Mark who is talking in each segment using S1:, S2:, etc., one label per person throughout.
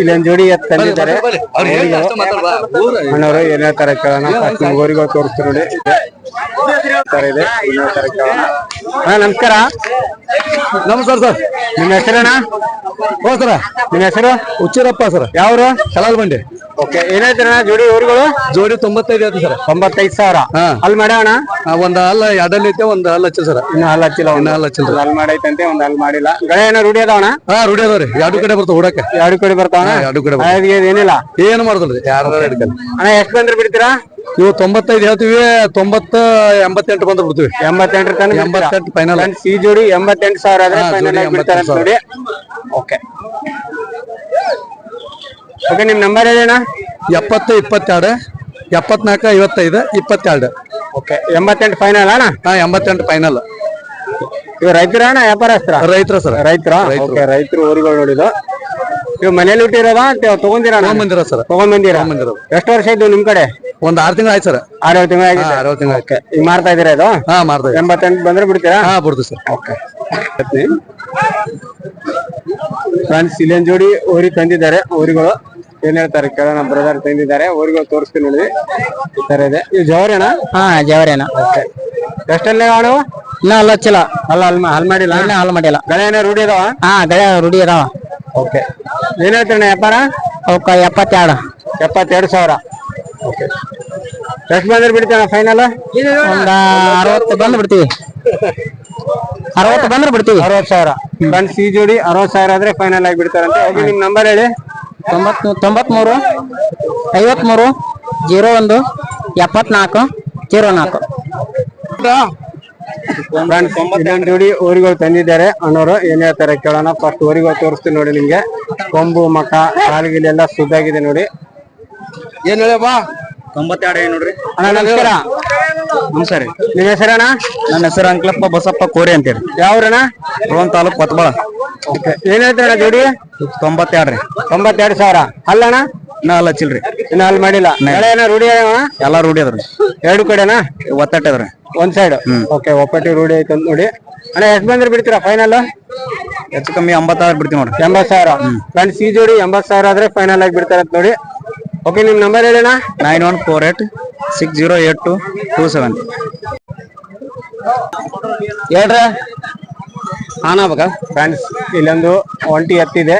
S1: ಇಲ್ಲೊಂದ್ ಜೋಡಿ ಎತ್ ತಂದಿದ್ದಾರೆ. ಅಣ್ಣವರು ಏನ್ ಹೇಳ್ತಾರೆ ಕೇಳೋಣ ಫಸ್ಟ್ ನಿಮ್ಗೆ ನೋಡಿ. ಇದೆ ಏನ್ ಹೇಳ್ತಾರೆ ಕೇಳೋಣ. ಅಣ್ಣ ನಮಸ್ಕಾರ.
S2: ನಮಸ್ಕಾರ ಸರ್.
S1: ನಿಮ್ಮ ಹೆಸರಣ್ಣ?
S2: ಹೋ ಸರ.
S1: ನಿಮ್ಮ ಹೆಸರು?
S2: ಹುಚ್ಚಿರಪ್ಪ ಸರ್.
S1: ಯಾವ್ರು?
S2: ಕಲಾಲ್ ಬಂಡಿ.
S1: ಓಕೆ ಏನ್ ಜೋಡಿ ಊರುಗಳು?
S2: ಜೋಡಿ ತೊಂಬತ್ತೈದು ಐತಿ ಸರ್.
S1: ತೊಂಬತ್ತೈದು ಸಾವಿರ.
S2: ಹಾ.
S1: ಅಲ್ಲಿ ಮಾಡೋಣ
S2: ಒಂದ್ ಹಲ್ಲ ಎರಡಲ್ಲಿ ಐತೆ ಒಂದ್ ಅಲ್ಲ ಹಚ್ಚ ಸರ್.
S1: ಇನ್ನ ಅಲ್ಲ ಹಚ್ಚಿಲ್ಲ
S2: ಒಂದ್ ಅಲ್ಲ ಹಚ್ಚಿಲ್ಲ.
S1: ಅಲ್ಲಿ ಮಾಡೈತಂತೆ ಒಂದ್ ಅಲ್ಲಿ ಮಾಡಿಲ್ಲ. ಗಳೆ ಏನೋ ರೂಢಿ ಅದಾವಣ
S2: ಹಾ ರೂಢಿ ಅದಾವ್ರಿ. ಎರಡು ಕಡೆ ಬರ್ತಾವ ಹುಡಕ್ಕೆ
S1: ಎರಡು ಕಡೆ ಬರ್ತಾವಣ
S2: ಎರಡು ಕಡೆ
S1: ಏನಿಲ್ಲ?
S2: ಏನು ಮಾಡುದಿಲ್ರಿ? ಯಾರು ಹಿಡ್ಕಲ್
S1: ಅಣ್ಣ ಎಷ್ಟು ಬಂದ್ರೆ ಬಿಡ್ತೀರಾ?
S2: ನೀವು ತೊಂಬತ್ತೈದು ಹೇಳ್ತೀವಿ ತೊಂಬತ್ತ ಎಂಬತ್ತೆಂಟು ಬಂದು ಬಿಡ್ತೀವಿ.
S1: ಎಂಬತ್ತೆಂಟರ ತನಕ
S2: ಎಂಬತ್ತೆಂಟು ಫೈನಲ್
S1: ಸಿ ಜೋಡಿ ಎಂಬತ್ತೆಂಟು ಸಾವಿರ ಆದ್ರೆ ಫೈನಲ್ ನೋಡಿ. ಓಕೆ ಓಕೆ ನಿಮ್ಮ ನಂಬರ್ ಹೇಳಣ್ಣ.
S2: ಎಪ್ಪತ್ತು ಇಪ್ಪತ್ತೆರಡು ಎಪ್ಪತ್ನಾಲ್ಕು ಐವತ್ತೈದು ಇಪ್ಪತ್ತೆರಡು.
S1: ಓಕೆ ಎಂಬತ್ತೆಂಟು ಫೈನಲ್ ಅಣ್ಣ?
S2: ಹಾ ಎಂಬತ್ತೆಂಟು ಫೈನಲ್
S1: ಇವ್ ರೈತರ ಅಣ್ಣ ವ್ಯಾಪಾರಸ್ತ್ರ
S2: ರೈತರ ಸರ್.
S1: ರೈತರ?
S2: ರೈತ್ರು.
S1: ಓಕೆ ರೈತರು ಊರುಗಳು ನೋಡಿದ್ದು. ಇವ್ ಮನೇಲಿ ಹುಟ್ಟಿರೋದ ತಗೊಂಡಿರ
S2: ತಗೊಂಬಂದಿರ ಸರ್.
S1: ತಗೊಂಡಿರ
S2: ತಗೊಂಬಂದಿರೋದು.
S1: ಎಷ್ಟು ವರ್ಷ ಇದ್ದು ನಿಮ್ ಕಡೆ?
S2: ಒಂದ್ ಆರು ತಿಂಗಳು ಆಯ್ತು ಸರ್.
S1: ಆರು ತಿಂಗಳು ಆಗಿದೆ
S2: ಆರು ತಿಂಗಳು ಆಯ್ತು.
S1: ಈಗ ಮಾರ್ತಾ ಇದೀರ ಇದು?
S2: ಹಾ ಮಾಡ್ತಾ.
S1: ಎಂಬತ್ತೆಂಟು ಬಂದ್ರೆ ಬಿಡ್ತೀರಾ?
S2: ಹಾ ಬಿಡ್ತು ಸರ್.
S1: ಓಕೆ ಫ್ರೆಂಡ್ಸ್ ಇಲ್ಲೊಂದ್ ಜೋಡಿ ಊರಿಗೆ ತಂದಿದ್ದಾರೆ ಊರುಗಳು. ಏನ್ ಹೇಳ್ತಾರೆ ಕೇಳೋಣ ಬ್ರದರ್ ತಂದಿದ್ದಾರೆ. ಊರುಗಳು ತೋರಿಸ್ತೀನಿ ನೋಡಿ. ಈ ತರ ಇದೆ. ಇದು ಜವರೇನ
S3: ಹಾ ಜವರೇನ
S1: ಎಷ್ಟಲ್ಲೇ ಆಡು
S3: ಇನ್ನ ಅಲ್ಲ ಹಚ್ಚಿಲ್ಲ.
S1: ಅಲ್ಲ ಅಲ್ಲಿ ಹಲ್ ಮಾಡಿಲ್ಲ.
S3: ಇನ್ನ ಹಲ್ ಮಾಡಿಲ್ಲ.
S1: ಗಳೆ ಏನೋ ರೂಢಿ ಅದಾವ?
S3: ಹಾ ಗಳೆ ರೂಢಿ ಅದಾವ.
S1: ಓಕೆ ಏನ್ ಹೇಳ್ತೀರಣ್ಣ ವ್ಯಾಪಾರ?
S3: ಅವಕ್ಕ ಎಪ್ಪತ್ತೆರಡು.
S1: ಎಪ್ಪತ್ತೆರಡು ಸಾವಿರ. ಓಕೆ ಎಷ್ಟು ಬಂದ್ರೆ ಬಿಡ್ತೀನ ಫೈನಲ್
S3: ಒಂದ ಅರವತ್ತು ಬಂದು ಬಿಡ್ತೀವಿ. ಅರವತ್ತು ಬಂದ್ರೆ ಬಿಡ್ತೀವಿ.
S1: ಅರವತ್ತು ಸಾವಿರ. ಫ್ರೆಂಡ್ಸ್ ಈ ಜೋಡಿ ಅರವತ್ತು ಸಾವಿರ ಆದ್ರೆ ಫೈನಲ್ ಆಗಿ ಬಿಡ್ತಾರಂತೆ. ಹೋಗಿ ನಿಮ್ ನಂಬರ್ ಹೇಳಿ.
S3: ತೊಂಬತ್ ತೊಂಬತ್ಮೂರು ಐವತ್ಮೂರು ಜೀರೋ ಒಂದು ಎಪ್ಪತ್ನಾಲ್ಕು ಜೀರೋ ನಾಲ್ಕು.
S1: ನೋಡಿ ಇದೊಂದು ಜೋಡಿ ಊರಿಗಳು ತಂದಿದ್ದಾರೆ. ಅನ್ನೋರು ಏನ್ ಹೇಳ್ತಾರೆ ಕೇಳೋಣ. ಫಸ್ಟ್ ಊರಿಗಳು ತೋರಿಸ್ತೀನಿ ನೋಡಿ ನಿಮ್ಗೆ. ಕೊಂಬು ಮಕ ಕಾಲ್ಗಿಲಿ ಎಲ್ಲ ಸುದ್ದಾಗಿದೆ ನೋಡಿ.
S2: ಏನ್ ಹೇಳಪ್ಪ?
S3: ತೊಂಬತ್ತೆರಡು ನೋಡ್ರಿ?
S1: ಅಣ್ಣ ನಮಸ್ಕಾರ
S3: ನಮಸ್ಕಾರ
S1: ನಿಮ್ಮ ಹೆಸರಣ್ಣ?
S3: ನನ್ನ ಹೆಸರು ಅಂಕ್ಲಪ್ಪ ಬಸಪ್ಪ ಕೋರಿ ಅಂತೇಳಿ
S1: ಯಾವ್ರಣ್ಣ?
S3: ರೋಹನ್ ತಾಲೂಕ್ ಕೊತ್ಬಾಳ.
S1: ಓಕೆ. ಏನ್ ಹೇಳ್ತಾರಣ್ಣ ಜೋಡಿ?
S3: ತೊಂಬತ್ತೆರಡು ರೀ.
S1: ತೊಂಬತ್ತೆರಡು ಸಾವಿರ. ಅಲ್ಲಣ್ಣ
S3: ಇನ್ನ ಅಲ್ಲ ಹಚ್ಚಿಲ್ರಿ
S1: ಇನ್ನ ಅಲ್ಲಿ ಮಾಡಿಲ್ಲ. ಏನೋ ರೂಢಿ ಅಣ್ಣ?
S3: ಎಲ್ಲ ರೂಢಿ ಅದ್ರಿ
S1: ಎರಡು ಕಡೆನಾ?
S3: ಒತ್ತಟ್ಟ ಅದ್ರಿ
S1: ಒಂದ್ ಸೈಡ್ ಓಕೆ ಒಪ್ಪಟ್ಟಿ ರೂಢಿ ಐತೆ ಅಂತ ನೋಡಿ. ಅಣ್ಣ ಎಷ್ಟು ಬಂದ್ರೆ ಬಿಡ್ತೀರಾ ಫೈನಲ್
S3: ಹೆಚ್ಚು ಕಮ್ಮಿ ಎಂಬತ್ತಾರು ಬಿಡ್ತೀವಿ ನೋಡ್ರಿ.
S1: ಎಂಬತ್ ಸಾವಿರ. ಫ್ರೆಂಡ್ಸ್ ಈ ಜೋಡಿ ಎಂಬತ್ ಸಾವಿರ ಆದ್ರೆ ಫೈನಲ್ ಆಗಿ ಬಿಡ್ತಾರೆ ಅಂತ ನೋಡಿ. ಓಕೆ ನಿಮ್ number ಹೇಳಣ್ಣ
S3: nine one four eight six zero eight two two seven.
S1: ಹೇಳ್ರ. ಹಾನಬೇಕ ಫ್ರೆಂಡ್ಸ್ ಇಲ್ಲೊಂದು ಒಂಟಿ ಎತ್ತಿದೆ.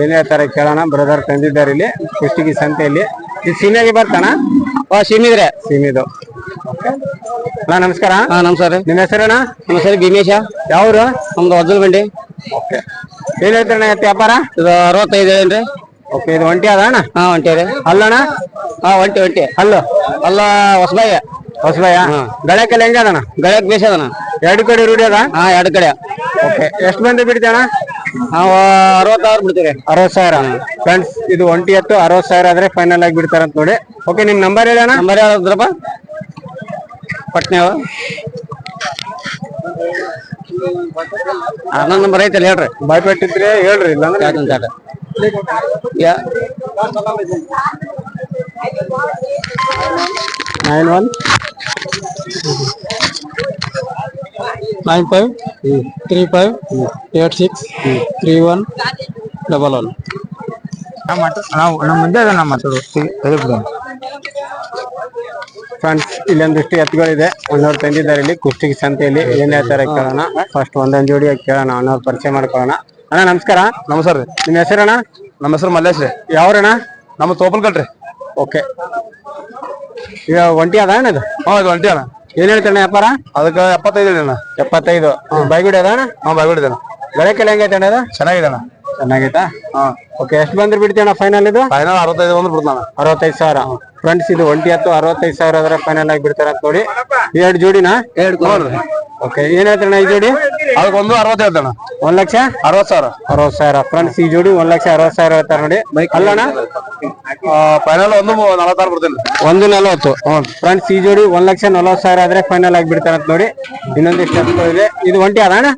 S1: ಏನ್ ಹೇಳ್ತಾರೆ ಕೇಳೋಣ ಬ್ರದರ್ ತಂದಿದ್ದಾರೆ ಇಲ್ಲಿ ಕುಷ್ಟಗಿ ಸಂತೆಯಲ್ಲಿ ಇದು ಸೀಮೆಗೆ ಬರ್ತಾನ? ಸೀಮಿದ್ರೆ. ಸೀಮಿದು. ಅಣ್ಣ ನಮಸ್ಕಾರ.
S3: ಹಾ ನಮಸ್ಕಾರ
S1: ನಿಮ್ಮ ಹೆಸರಣ್ಣ?
S3: ನಮ್ಮ ಹೆಸರು ಭೀಮೇಶ.
S1: ಯಾವ್ರು?
S3: ನಮ್ದು ಅಜ್ಜಲ್ ಬಂಡಿ
S1: ಓಕೆ ಏನ್ ಹೇಳ್ತಾರಣ್ಣ ಎತ್ತಿ ವ್ಯಾಪಾರ?
S3: ಇದು ಅರವತ್ತೈದು ಏನ್ರಿ.
S1: ಓಕೆ ಇದು ಒಂಟಿ ಅದ ಅಣ್ಣ?
S3: ಹಾ ಒಂಟಿ ರೀ.
S1: ಅಲ್ಲಣ್ಣ
S3: ಹಾ ಒಂಟಿ ಒಂಟಿ.
S1: ಅಲ್ಲು
S3: ಅಲ್ಲ ಹೊಸಬಾಯ
S1: ಹೊಸಬಾಯ ಗಳಕ್ಕೆಲ್ಲ ಹೆಂಗ ಅದಣ್ಣ
S3: ಗಳಕ್ ಬೇಸ ಅದನ.
S1: ಎರಡು ಕಡೆ ರೂಢಿ ಅದ?
S3: ಹಾ ಎರಡು ಕಡೆ.
S1: ಎಷ್ಟು ಮಂದಿ ಬಿಡ್ತಾಣ
S3: ನಾವು ಅರವತ್ತಾರು ಬಿಡ್ತೀವಿ.
S1: ಅರವತ್ತು ಸಾವಿರ. ಫ್ರೆಂಡ್ಸ್ ಇದು ಒಂಟಿ ಎತ್ತು ಅರವತ್ತು ಸಾವಿರ ಆದ್ರೆ ಫೈನಲ್ ಆಗಿ ಬಿಡ್ತಾರ ಅಂತ ನೋಡಿ. ಓಕೆ ನಿಮ್ ನಂಬರ್ ಹೇಳೋಣ
S3: ನಂಬರ್ ಯಾವ್ದ್ರಪ್ಪ ಪಟ್ನೆ ಹನ್ನೊಂದು ನಂಬರ್ ಐತಲ್ಲ ಹೇಳ್ರಿ.
S1: ಭಯಪಟ್ಟಿದ್ರೆ ಹೇಳ್ರಿ
S3: ಇಲ್ಲ ಅಂದ್ರೆ
S1: nine one
S3: nine five three five eight six three one double one ನಾವು ನಮ್ಮ ಮುಂದೆ ನಮ್ಮ ಮಾತಾಡೋದು.
S1: ಫ್ರೆಂಡ್ಸ್ ಇಲ್ಲೊಂದಿಷ್ಟು ಎತ್ತುಗಳಿದೆ. ಒಂದವ್ರು ತಂದಿದ್ದಾರೆ ಇಲ್ಲಿ. ಕುಷ್ಟಿಗೆ ಸಂತೆಯಲ್ಲಿ ಏನ್ ಹೇಳ್ತಾರೆ ಕೇಳೋಣ. ಫಸ್ಟ್ ಒಂದೊಂದು ಜೋಡಿ ಕೇಳೋಣ. ಅನ್ನೋರು ಪರಿಚಯ ಮಾಡ್ಕೊಳ್ಳೋಣ. ಅಣ್ಣ ನಮಸ್ಕಾರ.
S2: ನಮಸ್ಕಾರ ರೀ.
S1: ನಿಮ್ಮ ಹೆಸರಣ್ಣ?
S2: ನಮ್ಮ ಹೆಸರು ಮಲ್ಲೇಶ್ ರೀ.
S1: ಯಾವ್ರಣ್ಣ?
S2: ನಮ್ಮ ತೋಪಲ್ಕಲ್ರಿ
S1: ಓಕೆ ಈಗ ಒಂಟಿ ಅದ ಅಣ್ಣ ಇದು?
S2: ಹೌದು ಇದು ಒಂಟಿ ಅಣ್ಣ
S1: ಏನ್ ಹೇಳ್ತಾನೆ ವ್ಯಾಪಾರ?
S2: ಅದಕ್ಕೆ ಎಪ್ಪತ್ತೈದು ಅಣ್ಣ
S1: ಎಪ್ಪತ್ತೈದು. ಬೈಗುಡಿ ಅದಾನ
S2: ಹಾ ಬೈಗುಡಿ ಅಣ್ಣ?
S1: ಗಳಕ್ಕೆಲ್ಲ ಹೆಂಗೈತೆ ಅಣ್ಣ ಇದು
S2: ಚೆನ್ನಾಗಿದೆ ಅಣ್ಣ
S1: ಚೆನ್ನಾಗೈತಾ?
S2: ಹಾ.
S1: ಓಕೆ ಎಷ್ಟು ಬಂದ್ರೆ ಬಿಡ್ತೀಯಣ್ಣ ಫೈನಲ್ ಇದು?
S2: ಫೈನಲ್ ಅರವತ್ತೈದು ಬಂದ್ರೆ ಬಿಡ್ತಾನ
S1: ಅರವತ್ತೈದು ಸಾವಿರ. ಫ್ರೆಂಡ್ಸ್ ಇದು ಒಂಟಿ ಹತ್ತು ಅರವತ್ತೈದು ಸಾವಿರ ಆದ್ರೆ ಫೈನಲ್ ಆಗಿ ಬಿಡ್ತಾರ ಅಂತ ನೋಡಿ. ಎರಡು ಜೋಡಿನ? ಓಕೆ ಏನ್ ಹೇಳ್ತಾರಣ್ಣ ಈ ಜೋಡಿ?
S2: ಅದಕ್ಕೆ ಒಂದು ಅರವತ್ತು ಹೇಳ್ತಾನ
S1: ಒಂದ್ ಲಕ್ಷ?
S2: ಅರವತ್ತು ಸಾವಿರ.
S1: ಅರವತ್ ಸಾವಿರ. ಫ್ರೆಂಡ್ಸ್ ಈ ಜೋಡಿ ಒಂದ್ ಲಕ್ಷ ಅರವತ್ ಸಾವಿರ ಹೇಳ್ತಾರೆ ನೋಡಿ. ಅಲ್ಲಣ್ಣ?
S2: ಫೈನಲ್ ಒಂದು ನಲವತ್ತಾರು ಬರ್ತೇನೆ
S1: ಒಂದು ನಲವತ್ತು. ಫ್ರೆಂಡ್ಸ್ ಈ ಜೋಡಿ ಒಂದ್ ಲಕ್ಷ ನಲವತ್ತು ಸಾವಿರ ಆದ್ರೆ ಫೈನಲ್ ಆಗಿ ಬಿಡ್ತಾರೆ ಅಂತ ನೋಡಿ. ಇನ್ನೊಂದಿಷ್ಟು ಇದೆ ಇದು ಒಂಟಿ ಅದ ಅಣ್ಣ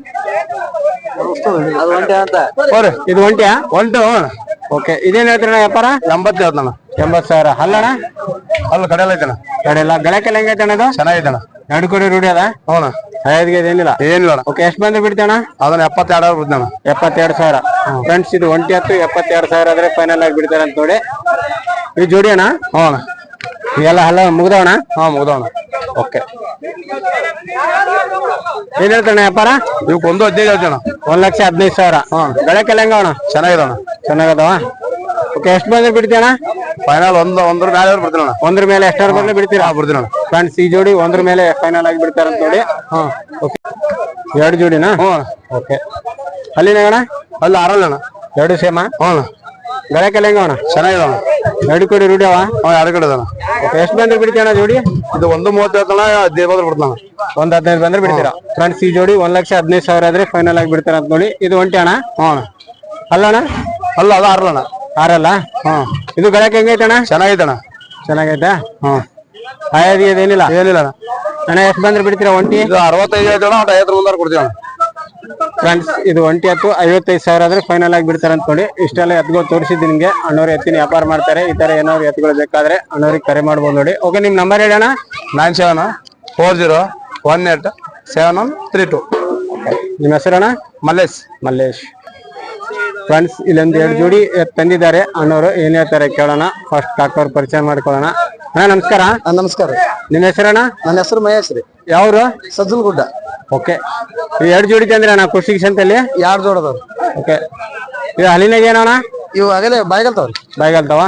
S3: ಅದು ಒಂಟಿ ಅಂತ
S1: ಹೋರಿ. ಇದು ಒಂಟಿಯಾ?
S2: ಒಂಟು.
S1: ಓಕೆ ಇದೇನ್ ಹೇಳ್ತೀರಣ ವ್ಯಾಪಾರ?
S2: ಎಂಬತ್ತು ಹೇಳ್ತಾನ
S1: ಎಂಬತ್ ಸಾವಿರ. ಅಲ್ಲಣ್ಣ
S2: ಅಲ್ಲ ಕಡೆಯಲ್ಲ ಐತಣ್ಣ.
S1: ಕಡೆಲ್ಲ ಗಳಕ್ಕೆಲ್ಲ ಹೆಂಗೈತಣ್ಣ
S2: ಚೆನ್ನಾಗೈತಣ್ಣ.
S1: ಎರಡು ಕೋಟಿ ರೂಢಿ ಅದ?
S4: ಹೌಣ
S1: ಐದ್ಗೆ ಏನಿಲ್ಲ.
S4: ಏನಿಲ್ಲ ಅಣ್ಣ.
S1: ಓಕೆ ಎಷ್ಟು ಬಂದ್ರೆ ಬಿಡ್ತೇಣ
S4: ಅದನ್ನ ಎಪ್ಪತ್ತೆರಡು ಬಿಡ್ತಾನ
S1: ಎಪ್ಪತ್ತೆರಡು ಸಾವಿರ. ಫ್ರೆಂಡ್ಸ್ ಇದು ಒಂಟಿ ಹತ್ತು ಎಪ್ಪತ್ತೆರಡು ಸಾವಿರ ಆದ್ರೆ ಫೈನಲ್ ಆಗಿ ಬಿಡ್ತಾರೆ ಅಂತ ನೋಡಿ. ಈ ಜೋಡಿ ಅಣ್ಣ?
S4: ಹ್ಞೂ ಅಣ್ಣ
S1: ಇವೆಲ್ಲ ಹಲ್ಲ ಮುಗ್ದವಣ
S4: ಹಾ ಮುಗ್ದವಣ
S1: ಓಕೆ. ಏನ್ ಹೇಳ್ತಾನೆ ವ್ಯಾಪಾರ?
S4: ಇವಕ್ಕೆ ಒಂದು ಹದಿನೈದು ಹೇಳ್ತಾನ
S1: ಒಂದ್ ಲಕ್ಷ ಹದಿನೈದು ಸಾವಿರ. ಬೆಳಕೆಲ್ಲ ಅಣ್ಣ?
S4: ಚೆನ್ನಾಗಿದಣ್ಣ
S1: ಚೆನ್ನಾಗದವ? ಓಕೆ ಎಷ್ಟು ಬಂದ್ರೆ ಬಿಡ್ತೀಯಣ್ಣ
S4: ಫೈನಲ್ ಒಂದು ಒಂದ್ರ ಮೇಲೆ ಬಿಡ್ತೀನಿ ಅಣ್ಣ.
S1: ಒಂದ್ರ ಮೇಲೆ ಎಷ್ಟಾರ ಬಂದ್ರೆ ಬಿಡ್ತೀರಾ?
S4: ಬಿಡ್ತೀನಿ ಅಣ್ಣ.
S1: ಫ್ರೆಂಡ್ಸ್ ಈ ಜೋಡಿ ಒಂದ್ರ ಮೇಲೆ ಫೈನಲ್ ಆಗಿ ಬಿಡ್ತಾರ ಅಂತ ನೋಡಿ. ಹಾ. ಓಕೆ ಎರಡು ಜೋಡಿನಾ?
S4: ಹ್ಞೂ ಅಣ್ಣ.
S1: ಓಕೆ ಅಣ್ಣ
S4: ಅಲ್ಲಿ ಆರಲ್ಲ ಅಣ್ಣ.
S1: ಎರಡು ಸೇಮ
S4: ಹ್ಞೂ ಅಣ್ಣ.
S1: ಬೆಳಕೆಲ್ಲ ಅಣ್ಣ?
S4: ನಡಿ
S1: ಎರಡು ಕೋಡಿ ರೂಢಿ ಅವ?
S4: ಹ್ಞೂ ಎರಡು ಕಡೆ ಅದಾನ
S1: ಓಕೆ ಎಷ್ಟು ಬಂದ್ರೆ ಬಿಡ್ತೀಯಣ್ಣ ಜೋಡಿ?
S4: ಇದು ಒಂದು ಮೂವತ್ತು ಹೇಳ್ತಾನ ಹದಿನೈದು ಬಂದ್ರೆ ಬಿಡ್ತಾನ
S1: ಒಂದ್ ಹದಿನೈದು ಬಂದ್ರೆ ಬಿಡ್ತೀರಾ? ಫ್ರೆಂಡ್ಸ್ ಈ ಜೋಡಿ ಒಂದ್ ಲಕ್ಷ ಹದಿನೈದು ಸಾವಿರ ಆದ್ರೆ ಫೈನಲ್ ಆಗಿ ಬಿಡ್ತಾರ ಅಂತ ನೋಡಿ. ಇದು ಒಂಟಿ ಅಣ್ಣ?
S4: ಹ್ಞೂ ಅಣ್ಣ.
S1: ಅಲ್ಲಣ್ಣ
S4: ಅಲ್ಲ ಅದು ಆರಲ್ಲ ಅಣ್ಣ.
S1: ಆರಲ್ಲ?
S4: ಹ್ಞೂ
S1: ಇದು ಗಳಕ್ಕೆ ಹೆಂಗೈತಣ್ಣ?
S4: ಚೆನ್ನಾಗೈತಣ್ಣ
S1: ಚೆನ್ನಾಗೈತೆ?
S4: ಹ್ಞೂ
S1: ಆಯಾದಿ ಅದೇನಿಲ್ಲ
S4: ಏನಿಲ್ಲ? ಅಣ್ಣ.
S1: ಅಣ್ಣ ಎಷ್ಟು ಬಂದ್ರೆ ಬಿಡ್ತೀರಾ ಒಂಟಿ?
S4: ಇದು ಅರವತ್ತೈದು ಒಟ್ಟು ಐವತ್ತರ ಮುಂದಾರ ಕೊಡ್ತೀವಿ ಅಣ್ಣ.
S1: ಫ್ರೆಂಡ್ಸ್ ಇದು ಒಂಟಿ ಹತ್ತು ಐವತ್ತೈದು ಸಾವಿರ ಆದ್ರೆ ಫೈನಲ್ ಆಗಿ ಬಿಡ್ತಾರೆ ಅಂತ ನೋಡಿ ಇಷ್ಟೆಲ್ಲ ಎತ್ಗಳು ತೋರಿಸಿದ್ದು ನಿಮ್ಗೆ. ಅಣ್ಣವ್ರು ಎತ್ತಿನ ವ್ಯಾಪಾರ ಮಾಡ್ತಾರೆ. ಈ ತರ ಏನಾದ್ರು ಎತ್ತುಗಳು ಬೇಕಾದ್ರೆ ಅಣ್ಣವ್ರಿಗೆ ಕರೆ ಮಾಡ್ಬೋದು ನೋಡಿ. ಓಕೆ ನಿಮ್ ನಂಬರ್ ಹೇಳೋಣ
S4: nine seven four zero one eight seven one three two
S1: ನಿಮ್ಮ ಹೆಸರಣ್ಣ
S4: ಮಲ್ಲೇಶ್.
S1: ಮಲ್ಲೇಶ್. ಫ್ರೆಂಡ್ಸ್ ಇಲ್ಲೊಂದು ಎರಡು ಜೋಡಿ ತಂದಿದ್ದಾರೆ. ಅಣ್ಣವರು ಏನ್ ಹೇಳ್ತಾರೆ ಕೇಳೋಣ. ಫಸ್ಟ್ ಕಾಕೋರ್ ಪರಿಚಯ ಮಾಡ್ಕೊಳ್ಳೋಣ. ಅಣ್ಣ ನಮಸ್ಕಾರ.
S5: ನಮಸ್ಕಾರ.
S1: ನಿಮ್ಮ ಹೆಸರಣ್ಣ
S5: ನನ್ನ ಹೆಸರು ಮಹೇಶ್ ರೀ.
S1: ಯಾವ್ರು?
S5: ಸಜ್ಜಲ್ಗುಡ್ಡ.
S1: ಓಕೆ. ಈ ಎರಡು ಜೋಡಿ ತಂದ್ರೆ ಅಣ್ಣ ಕೃಷಿ ಸಂತಲ್ಲಿ
S5: ಯಾರು ಜೋಡದವ್ರು
S1: ಓಕೆ. ಇದು ಹಲಿನಾಗ ಏನಣ್ಣ?
S5: ಇವು ಆಗಲೇ ಬಾಯ್ಗಲ್ತಾವ್ರಿ.
S1: ಬಾಯ್ಗಲ್ತಾವ?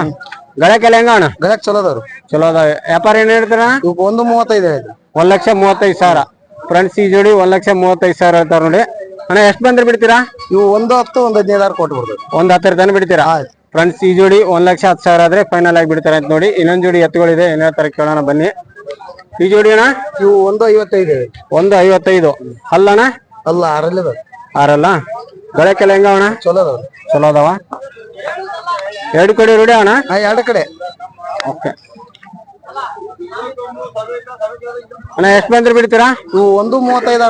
S1: ಗಳಕ್ಕೆಲ್ಲ ಹೆಂಗ ಅಣ್ಣ?
S5: ಗದಕ್ ಚಲೋ ಅದಾವ್ರಿ.
S1: ಚಲೋ ಅದಾವ. ವ್ಯಾಪಾರ ಏನ್ ಹೇಳ್ತಾರ
S5: ಇವಕ್ಕೆ ಒಂದು ಮೂವತ್ತೈದು
S1: ಒಂದ್ ಲಕ್ಷ ಮೂವತ್ತೈದು ಸಾವಿರ. ಫ್ರೆಂಡ್ಸ್ ಈ ಜೋಡಿ ಒಂದ್ ಲಕ್ಷ ಮೂವತ್ತೈದು ಸಾವಿರ ಹೇಳ್ತಾರ ನೋಡಿ. ಅಣ್ಣ ಎಷ್ಟು ಬಂದ್ರೆ ಬಿಡ್ತೀರಾ?
S5: ಇವು ಒಂದು ಹತ್ತು ಒಂದು ಹದಿನೈದು ಕೊಟ್ಟು ಬಿಡ್ತೇವೆ
S1: ಒಂದ್ ಹತ್ತಿರ ತಾನೆ ಬಿಡ್ತೀರಾ? ಫ್ರೆಂಡ್ಸ್ ಈ ಜೋಡಿ ಒಂದ್ ಲಕ್ಷ ಹತ್ತು ಸಾವಿರ ಆದ್ರೆ ಫೈನಲ್ ಆಗಿ ಬಿಡ್ತಾರೆ ಅಂತ ನೋಡಿ. ಇನ್ನೊಂದ್ ಜೋಡಿ ಎತ್ತುಗಳಿದೆ ಏನೇ ತರ ಕೇಳೋಣ ಬನ್ನಿ. ಈ ಜೋಡಿ ಅಣ್ಣ?
S5: ಇವು ಒಂದು ಐವತ್ತೈದು
S1: ಒಂದು ಐವತ್ತೈದು. ಅಲ್ಲಣ್ಣ
S5: ಅಲ್ಲ ಆರಲ್ಲಿ ಆರಲ್ಲ
S1: ಆರಲ್ಲ? ಗಳಕ್ಕೆಲ್ಲ ಹೆಂಗ ಅಣ್ಣ?
S5: ಚಲೋ ಅದಾವ.
S1: ಚಲೋ ಅದಾವ? ಎರಡು ಕಡೆ ರೂಢಿ ಅಣ್ಣ?
S5: ಎರಡು ಕಡೆ.
S1: ಓಕೆ ಅಣ್ಣ ಎಷ್ಟು ಬಂದ್ರೆ ಬಿಡ್ತೀರಾ?
S5: ಇವು ಒಂದು ಮೂವತ್ತೈದು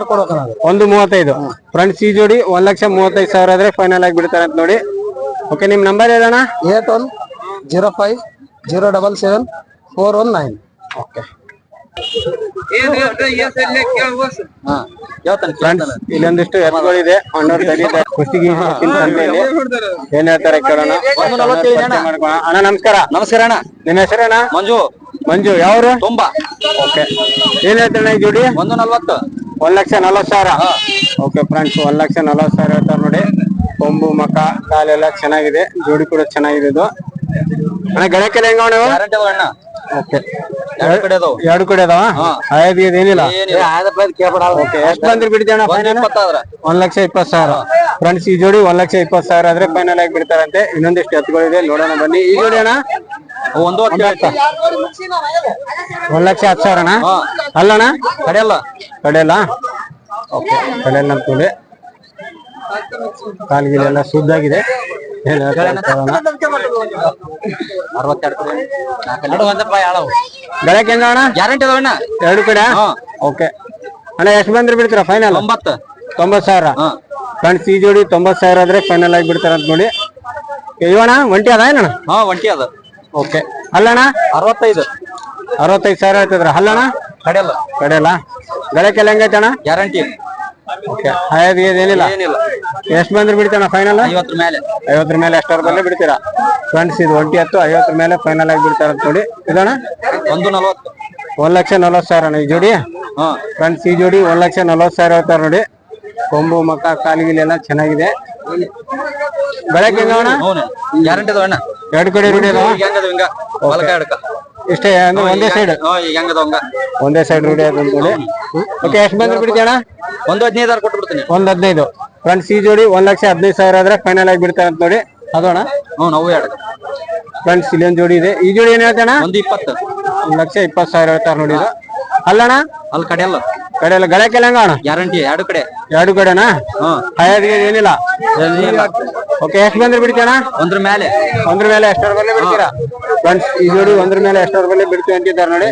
S1: ಒಂದು ಮೂವತ್ತೈದು. ಫ್ರೆಂಡ್ಸ್ ಈ ಜೋಡಿ ಒಂದ್ ಲಕ್ಷ ಮೂವತ್ತೈದು ಸಾವಿರ ಆದ್ರೆ ಫೈನಲ್ ಆಗಿ ಬಿಡ್ತಾರೆ ಅಂತ ನೋಡಿ. ಓಕೆ ನಿಮ್ ನಂಬರ್ ಹೇಳೋಣ
S5: eight one zero five zero double seven four one nine.
S1: Okay ಇಲ್ಲೊಂದಿಷ್ಟು ಎತ್ತುಗಳಿದೆ ಅಣ್ಣವ್ರು ಕುಸ್ತಿಗೆ ಏನ್ ಹೇಳ್ತಾರೆ ಕೇಳೋಣ. ಅಣ್ಣ. ನಮಸ್ಕಾರ.
S5: ನಮಸ್ಕಾರ ಅಣ್ಣ.
S1: ನಿಮ್ಮ ಹೆಸರಣ್ಣ
S5: ಮಂಜು.
S1: ಮಂಜು ಯಾವ್ರು?
S5: ತುಂಬಾ.
S1: ಓಕೆ. ಏನ್ ಹೇಳ್ತಾನೆ ಜೋಡಿ?
S5: ಒಂದು ನಲ್ವತ್ತು.
S1: ಒಂದ್ ಲಕ್ಷ ನಲವತ್ತು ಸಾವಿರ. ಓಕೆ ಫ್ರೆಂಡ್ಸ್ ಒಂದ್ ಲಕ್ಷ ನಲವತ್ತು ಸಾವಿರ ಹೇಳ್ತಾರ ನೋಡಿ. ಕೊಂಬು ಮಕ ಕಾಲೆಲ್ಲ ಚೆನ್ನಾಗಿದೆ. ಜೋಡಿ ಕೂಡ ಚೆನ್ನಾಗಿದೆ ಇದು. ಅಣ್ಣ ಗಳಕ್ಕೆಲ್ಲ ಹೆಂಗ ಅಣ್ಣ
S5: ಗ್ಯಾರಂಟಿ ಅದಾವ
S1: ಓಕೆ.
S5: ಎರಡು ಕಡೆ ಅದಾವ.
S1: ಎರಡು ಕಡೆ ಅದಾವ? ಆಯ್ದು ಇದು ಏನಿಲ್ಲ?
S5: ಓಕೆ
S1: ಎಷ್ಟು ಬಂದ್ರೆ ಬಿಡ್ತೀಯಣ್ಣ ಫೈನಲ್ ಒಂದ್ ಲಕ್ಷ ಇಪ್ಪತ್ತು ಸಾವಿರ. ಫ್ರೆಂಡ್ಸ್ ಈ ಜೋಡಿ ಒಂದ್ ಲಕ್ಷ ಇಪ್ಪತ್ತು ಸಾವಿರ ಆದ್ರೆ ಫೈನಲ್ ಆಗಿ ಬಿಡ್ತಾರಂತೆ ಇನ್ನೊಂದಿಷ್ಟು ಎತ್ತುಗಳಿದೆ. ನೋಡೋಣ ಬನ್ನಿ. ಈ ಜೋಡಿ ಅಣ್ಣ?
S5: ಒಂದು ಹತ್ತು ಹೇಳ್ತಾ
S1: ಒಂದ್ ಲಕ್ಷ ಹತ್ತು ಸಾವಿರ ಅಣ್ಣ
S5: ಹಾ.
S1: ಅಲ್ಲಣ್ಣ?
S5: ಕಡೆಯಲ್ಲ?
S1: ಕಡೆಯಲ್ಲ? ಓಕೆ. ಕಡೆಯಲ್ಲ ಅಂತಂದ್ರೆ ಕಾಲ್ಗಿಲೆಲ್ಲ ಶುದ್ಧಾಗಿದೆ. ಗಳಕ್ಕೆ ಹೆಂಗ ಅಣ್ಣ?
S5: ಗ್ಯಾರಂಟಿ ಅಣ್ಣ
S1: ಎರಡು ಕಡೆ?
S5: ಹಾ.
S1: ಓಕೆ. ಅಣ್ಣ ಎಷ್ಟು ಬಂದ್ರೆ ಬಿಡ್ತೀರಾ ಫೈನಲ್
S5: ಒಂಬತ್ತು
S1: ತೊಂಬತ್ ಸಾವಿರ.
S5: ಹಾ.
S1: ಫ್ರೆಂಡ್ಸ್ ಈ ಜೋಡಿ ತೊಂಬತ್ ಸಾವಿರ ಆದ್ರೆ ಫೈನಲ್ ಆಗಿ ಬಿಡ್ತಾರ ಅಂತ ನೋಡಿ ಇವಣ್ಣ ಒಂಟಿ ಅದ ಏನಣ್ಣ?
S5: ಹಾ ಒಂಟಿ ಅದ.
S1: ಓಕೆ. ಅಲ್ಲಣ್ಣ
S5: ಅರವತ್ತೈದು.
S1: ಅರವತ್ತೈದು ಸಾವಿರ ಹೇಳ್ತಿದ್ರ. ಅಲ್ಲಣ್ಣ
S5: ಕಡೆಯಲ್ಲ.
S1: ಕಡೆಯಲ್ಲ. ಗಳಕ್ಕೆಲ್ಲ ಹೆಂಗೈತೆ ಅಣ್ಣ?
S5: ಗ್ಯಾರಂಟಿ.
S1: ಓಕೆ. ಹಾಯದ್ ಏನಿಲ್ಲ?
S5: ಏನಿಲ್ಲ.
S1: ಎಷ್ಟು ಬಂದ್ರೆ ಬಿಡ್ತಾನ ಫೈನಲ್
S5: ಐವತ್ತರ ಮೇಲೆ.
S1: ಐವತ್ತರ ಮೇಲೆ ಎಷ್ಟರ ಬಂದ್ರೆ ಬಿಡ್ತೀರಾ? ಫ್ರೆಂಡ್ಸ್ ಇದು ಒಂಟಿ ಹತ್ತು ಐವತ್ತರ ಮೇಲೆ ಫೈನಲ್ ಆಗಿ ಬಿಡ್ತಾರ ಅಂತ ನೋಡಿ ಇದಣ್ಣ?
S5: ಒಂದು ನಲವತ್ತು.
S1: ಒಂದ್ ಲಕ್ಷ ನಲವತ್ತು ಸಾವಿರ ಅಣ್ಣ ಈ ಜೋಡಿ.
S5: ಹಾ.
S1: ಫ್ರೆಂಡ್ಸ್ ಈ ಜೋಡಿ ಒಂದ್ ಲಕ್ಷ ನಲವತ್ತು ಸಾವಿರ ಹೇಳ್ತಾರ ನೋಡಿ. ಕೊಂಬು ಮಕ್ಕ ಕಾಲಿಗಿಲೆಲ್ಲ ಚೆನ್ನಾಗಿದೆ. ಬೆಳಗ್ಗೆ
S5: ಗ್ಯಾರಂಟಿ ಅಣ್ಣ.
S1: ಎರಡು ಕಡೆ ರೂಢಿ ಅದಾವ
S5: ಈಗ ಹೆಂಗದ ಹಿಂಗ ಹೊಲಕ
S1: ಇಷ್ಟೇ ಅಂದ್ರೆ ಒಂದೇ ಸೈಡ್
S5: ಈಗ ಹೆಂಗದ ಹಂಗ
S1: ಒಂದೇ ಸೈಡ್ ರೂಢಿ ಅದ ನೋಡಿ ಓಕೆ ಎಷ್ಟು ಬಂದ್ರೆ ಬಿಡ್ತೀಯಣ್ಣ?
S5: ಒಂದು ಹದಿನೈದು ಕೊಟ್ಟು ಬಿಡ್ತೀನಿ.
S1: ಒಂದ್ ಹದಿನೈದು. ಫ್ರೆಂಡ್ಸ್ ಈ ಜೋಡಿ ಒಂದ್ ಲಕ್ಷ ಹದಿನೈದು ಸಾವಿರ ಆದ್ರೆ ಫೈನಲ್ ಆಗಿ ಬಿಡ್ತಾರೆ ಅಂತ ನೋಡಿ. ಅದೋಣ?
S5: ಹ್ಞೂ ನಾವು
S1: ಫ್ರೆಂಡ್ಸ್ ಇಲ್ಲಿನ್ ಜೋಡಿ ಇದೆ. ಈ ಜೋಡಿ ಏನ್ ಹೇಳ್ತಾನ
S5: ಒಂದು ಇಪ್ಪತ್ತು.
S1: ಒಂದ್ ಲಕ್ಷ ಇಪ್ಪತ್ತು ಸಾವಿರ ಹೇಳ್ತಾರ ನೋಡಿ ಇದು. ಅಲ್ಲಣ್ಣ?
S5: ಅಲ್ಲಿ ಕಡೆಯಲ್ಲ
S1: ಕಡೆ ಎಲ್ಲ ಗಳಕ್ಕೆಲ್ಲ ಹೆಂಗ ಅಣ್ಣ?
S5: ಗ್ಯಾರಂಟಿ ಎರಡು ಕಡೆ.
S1: ಎರಡು ಕಡೆನಾ?
S5: ಹಾ.
S1: ಹಯಾದಿಗೆ ಏನಿಲ್ಲ? ಓಕೆ ಎಷ್ಟು ಬಂದ್ರೆ ಬಿಡ್ತೇನ
S5: ಒಂದ್ರ ಮೇಲೆ.
S1: ಒಂದ್ರ ಮೇಲೆ ಎಷ್ಟರ ಮೇಲೆ ಬಿಡ್ತೀರಾ? ಫ್ರೆಂಡ್ಸ್ ಈ ಜೋಡಿ ಒಂದ್ರ ಮೇಲೆ ಎಷ್ಟರ ಮೇಲೆ ಬಿಡ್ತೀವಿ ಅಂತಿದ್ದಾರೆ ನೋಡಿ.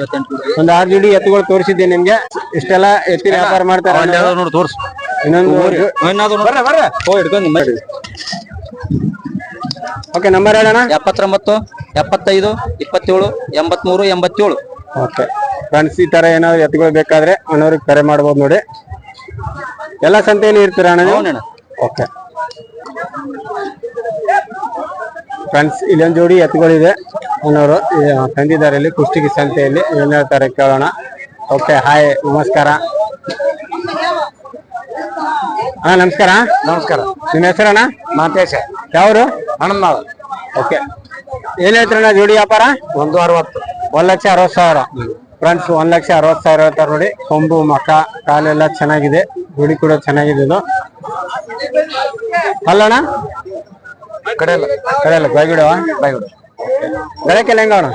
S1: ಒಂದ್ ಆರ್ ಜೋಡಿ ಎತ್ತುಗಳು ತೋರಿಸಿದ್ದೆ ನಿಮ್ಗೆ. ಇಷ್ಟೆಲ್ಲ ಎತ್ತಿನ ವ್ಯಾಪಾರ ಮಾಡ್ತಾರೆ
S5: ನೋಡಿ ತೋರ್ಸು.
S1: ಇನ್ನೊಂದು
S5: ಬರ್ರಿ ಬರ್ರ. ಓ ಹಿಡ್ಕೊಂಡು ಮಾಡಿ
S1: ಓಕೆ ನಂಬರ್ ಹೇಳೋಣ
S5: ಎಪ್ಪತ್ತೊಂಬತ್ತು ಎಪ್ಪತ್ತೈದು ಇಪ್ಪತ್ತೇಳು ಎಂಬತ್ಮೂರು ಎಂಬತ್ತೇಳು.
S1: ಓಕೆ ಫ್ರೆಂಡ್ಸ್ ಈ ತರ ಏನಾದ್ರು ಎತ್ತುಗಳು ಬೇಕಾದ್ರೆ ಅಣ್ಣವ್ರಿಗೆ ಕರೆ ಮಾಡ್ಬೋದು ನೋಡಿ. ಎಲ್ಲ ಸಂತೆಯಲ್ಲಿ ಇರ್ತೀರ ಅಣ್ಣ ಓಕೆ ಫ್ರೆಂಡ್ಸ್ ಇಲ್ಲೊಂದು ಜೋಡಿ ಎತ್ತುಗಳಿದೆ. ಅನ್ನೋರು ತಂದಿದ್ದಾರೆ ಇಲ್ಲಿ ಕುಷ್ಟಗಿ ಸಂತೆಯಲ್ಲಿ. ಏನ್ ಹೇಳ್ತಾರೆ ಕೇಳೋಣ. ಓಕೆ ಹಾಯ್ ನಮಸ್ಕಾರ. ಹಾ ನಮಸ್ಕಾರ.
S3: ನಮಸ್ಕಾರ.
S1: ನಿಮ್ಮ ಹೆಸರಣ್ಣ?
S3: ಮಾತೇಶ.
S1: ಯಾವ್ರು?
S3: ಅಣ್ಣ
S1: ಓಕೆ ಏನ್ ಹೇಳ್ತಾರಣ್ಣ ಜೋಡಿ ವ್ಯಾಪಾರ?
S3: ಒಂದು ಅರವತ್ತು.
S1: ಒಂದ್ ಲಕ್ಷ ಅರವತ್ತು ಸಾವಿರ. ಫ್ರೆಂಡ್ಸ್ ಒಂದ್ ಲಕ್ಷ ಅರವತ್ ಸಾವಿರ ಹೇಳ್ತಾರೆ ನೋಡಿ. ಕೊಂಬು ಮಕ ಕಾಲೆಲ್ಲ ಚೆನ್ನಾಗಿದೆ. ಗುಡಿ ಕೂಡ ಚೆನ್ನಾಗಿದೆ ಇದು. ಅಲ್ಲಣ್ಣ?
S3: ಕಡೆಯಲ್ಲ
S1: ಕಡೆಯಲ್ಲ ಬೈಗಿಡವ
S3: ಬಾಯ್ಗಿಡ.
S1: ಬೆಳಕೆಲ್ಲ ಹೆಂಗವಣ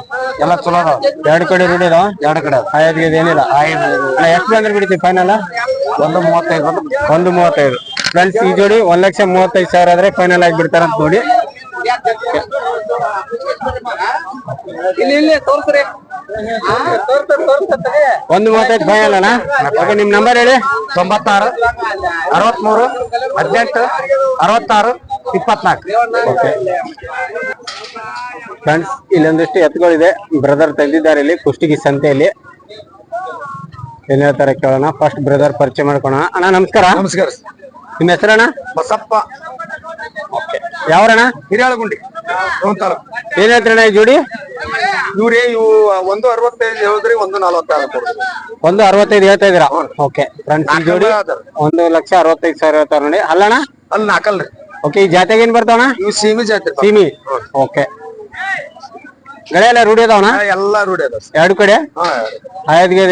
S3: ಎಲ್ಲ ಚಲೋ ಅದಾವ.
S1: ಎರಡು ಕಡೆ ರೂಢಿ ಇದಾವ
S3: ಎರಡು ಕಡೆ
S1: ಆಯ್ತು ಏನಿಲ್ಲ? ಎಷ್ಟು ಬಂದ್ರೆ ಬಿಡ್ತೀವಿ ಫೈನಲ್
S3: ಒಂದು ಮೂವತ್ತೈದು
S1: ಒಂದು ಮೂವತ್ತೈದು. ಫ್ರೆಂಡ್ಸ್ ಈ ಜೋಡಿ ಒಂದ್ ಲಕ್ಷ ಮೂವತ್ತೈದು ಸಾವಿರ ಆದ್ರೆ ಫೈನಲ್ ಆಗಿ ಬಿಡ್ತಾರಂತ ನೋಡಿ.
S3: ಇಲ್ಲಿ ಇಲ್ಲಿ ತೋರ್ಸ್ರಿ.
S1: ಒಂದು ಮೂವತ್ತೈದು ಫೈನಲ್ ಅಣ್ಣ? ಓಕೆ ನಿಮ್ ನಂಬರ್ ಹೇಳಿ.
S3: ತೊಂಬತ್ತಾರು ಅರವತ್ಮೂರು ಹದಿನೆಂಟು ಅರವತ್ತಾರು ಇಪ್ಪತ್ನಾಲ್ಕು.
S1: ಓಕೆ. ಫ್ರೆಂಡ್ಸ್ ಇಲ್ಲೊಂದಿಷ್ಟು ಎತ್ತುಗಳಿದೆ. ಬ್ರದರ್ ತೆಗೆದಿದ್ದಾರೆ ಇಲ್ಲಿ ಕುಷ್ಟಗಿ ಸಂತೆಯಲ್ಲಿ. ಏನ್ ಹೇಳ್ತಾರೆ ಕೇಳೋಣ? ಫಸ್ಟ್ ಬ್ರದರ್ ಪರಿಚಯ ಮಾಡ್ಕೋಣ ಅಣ್ಣ ನಮಸ್ಕಾರ.
S3: ನಮಸ್ಕಾರ
S1: ನಿಮ್ಮ ಹೆಸರಣ್ಣ?
S3: ಬಸಪ್ಪ.
S1: ಯಾವ್ರಣ್ಣ?
S3: ಹಿರಿಯಾಳಗುಂಡಿ.
S1: ಏನ್ ಹೇಳ್ತೀರಣ್ಣ ಈ ಜೋಡಿ?
S3: ಇವ್ರಿ ಇವು ಒಂದು ಅರವತ್ತೈದು ಹೇಳಿದ್ರಿ ಒಂದು ನಲವತ್ತಾರು
S1: ಒಂದು ಅರವತ್ತೈದು ಹೇಳ್ತಾ ಇದೀರಾ ಓಕೆ. ಫ್ರೆಂಡ್ಸ್ ಈ ಜೋಡಿ
S3: ಅದಾರ.
S1: ಒಂದು ಲಕ್ಷ ಅರವತ್ತೈದು ಸಾವಿರ ಹೇಳ್ತಾರ ನೋಡಿ. ಅಲ್ಲಣ್ಣ?
S3: ಅಲ್ಲಿ ನಾಕಲ್ರಿ
S1: ಓಕೆ ಈ ಜಾತ್ಯಾಗ ಏನ್ ಬರ್ತಾವಣ
S3: ಇವು ಸೀಮಿ ಜಾತಿ
S1: ಸೀಮಿ. ಓಕೆ. ಗಳೆ ಎಲ್ಲ ರೂಢಿ ಅದಾವಣ್ಣ?
S3: ಎಲ್ಲಾ ರೂಢಿ ಅದ
S1: ಎರಡು ಕಡೆ?
S3: ಹಾ.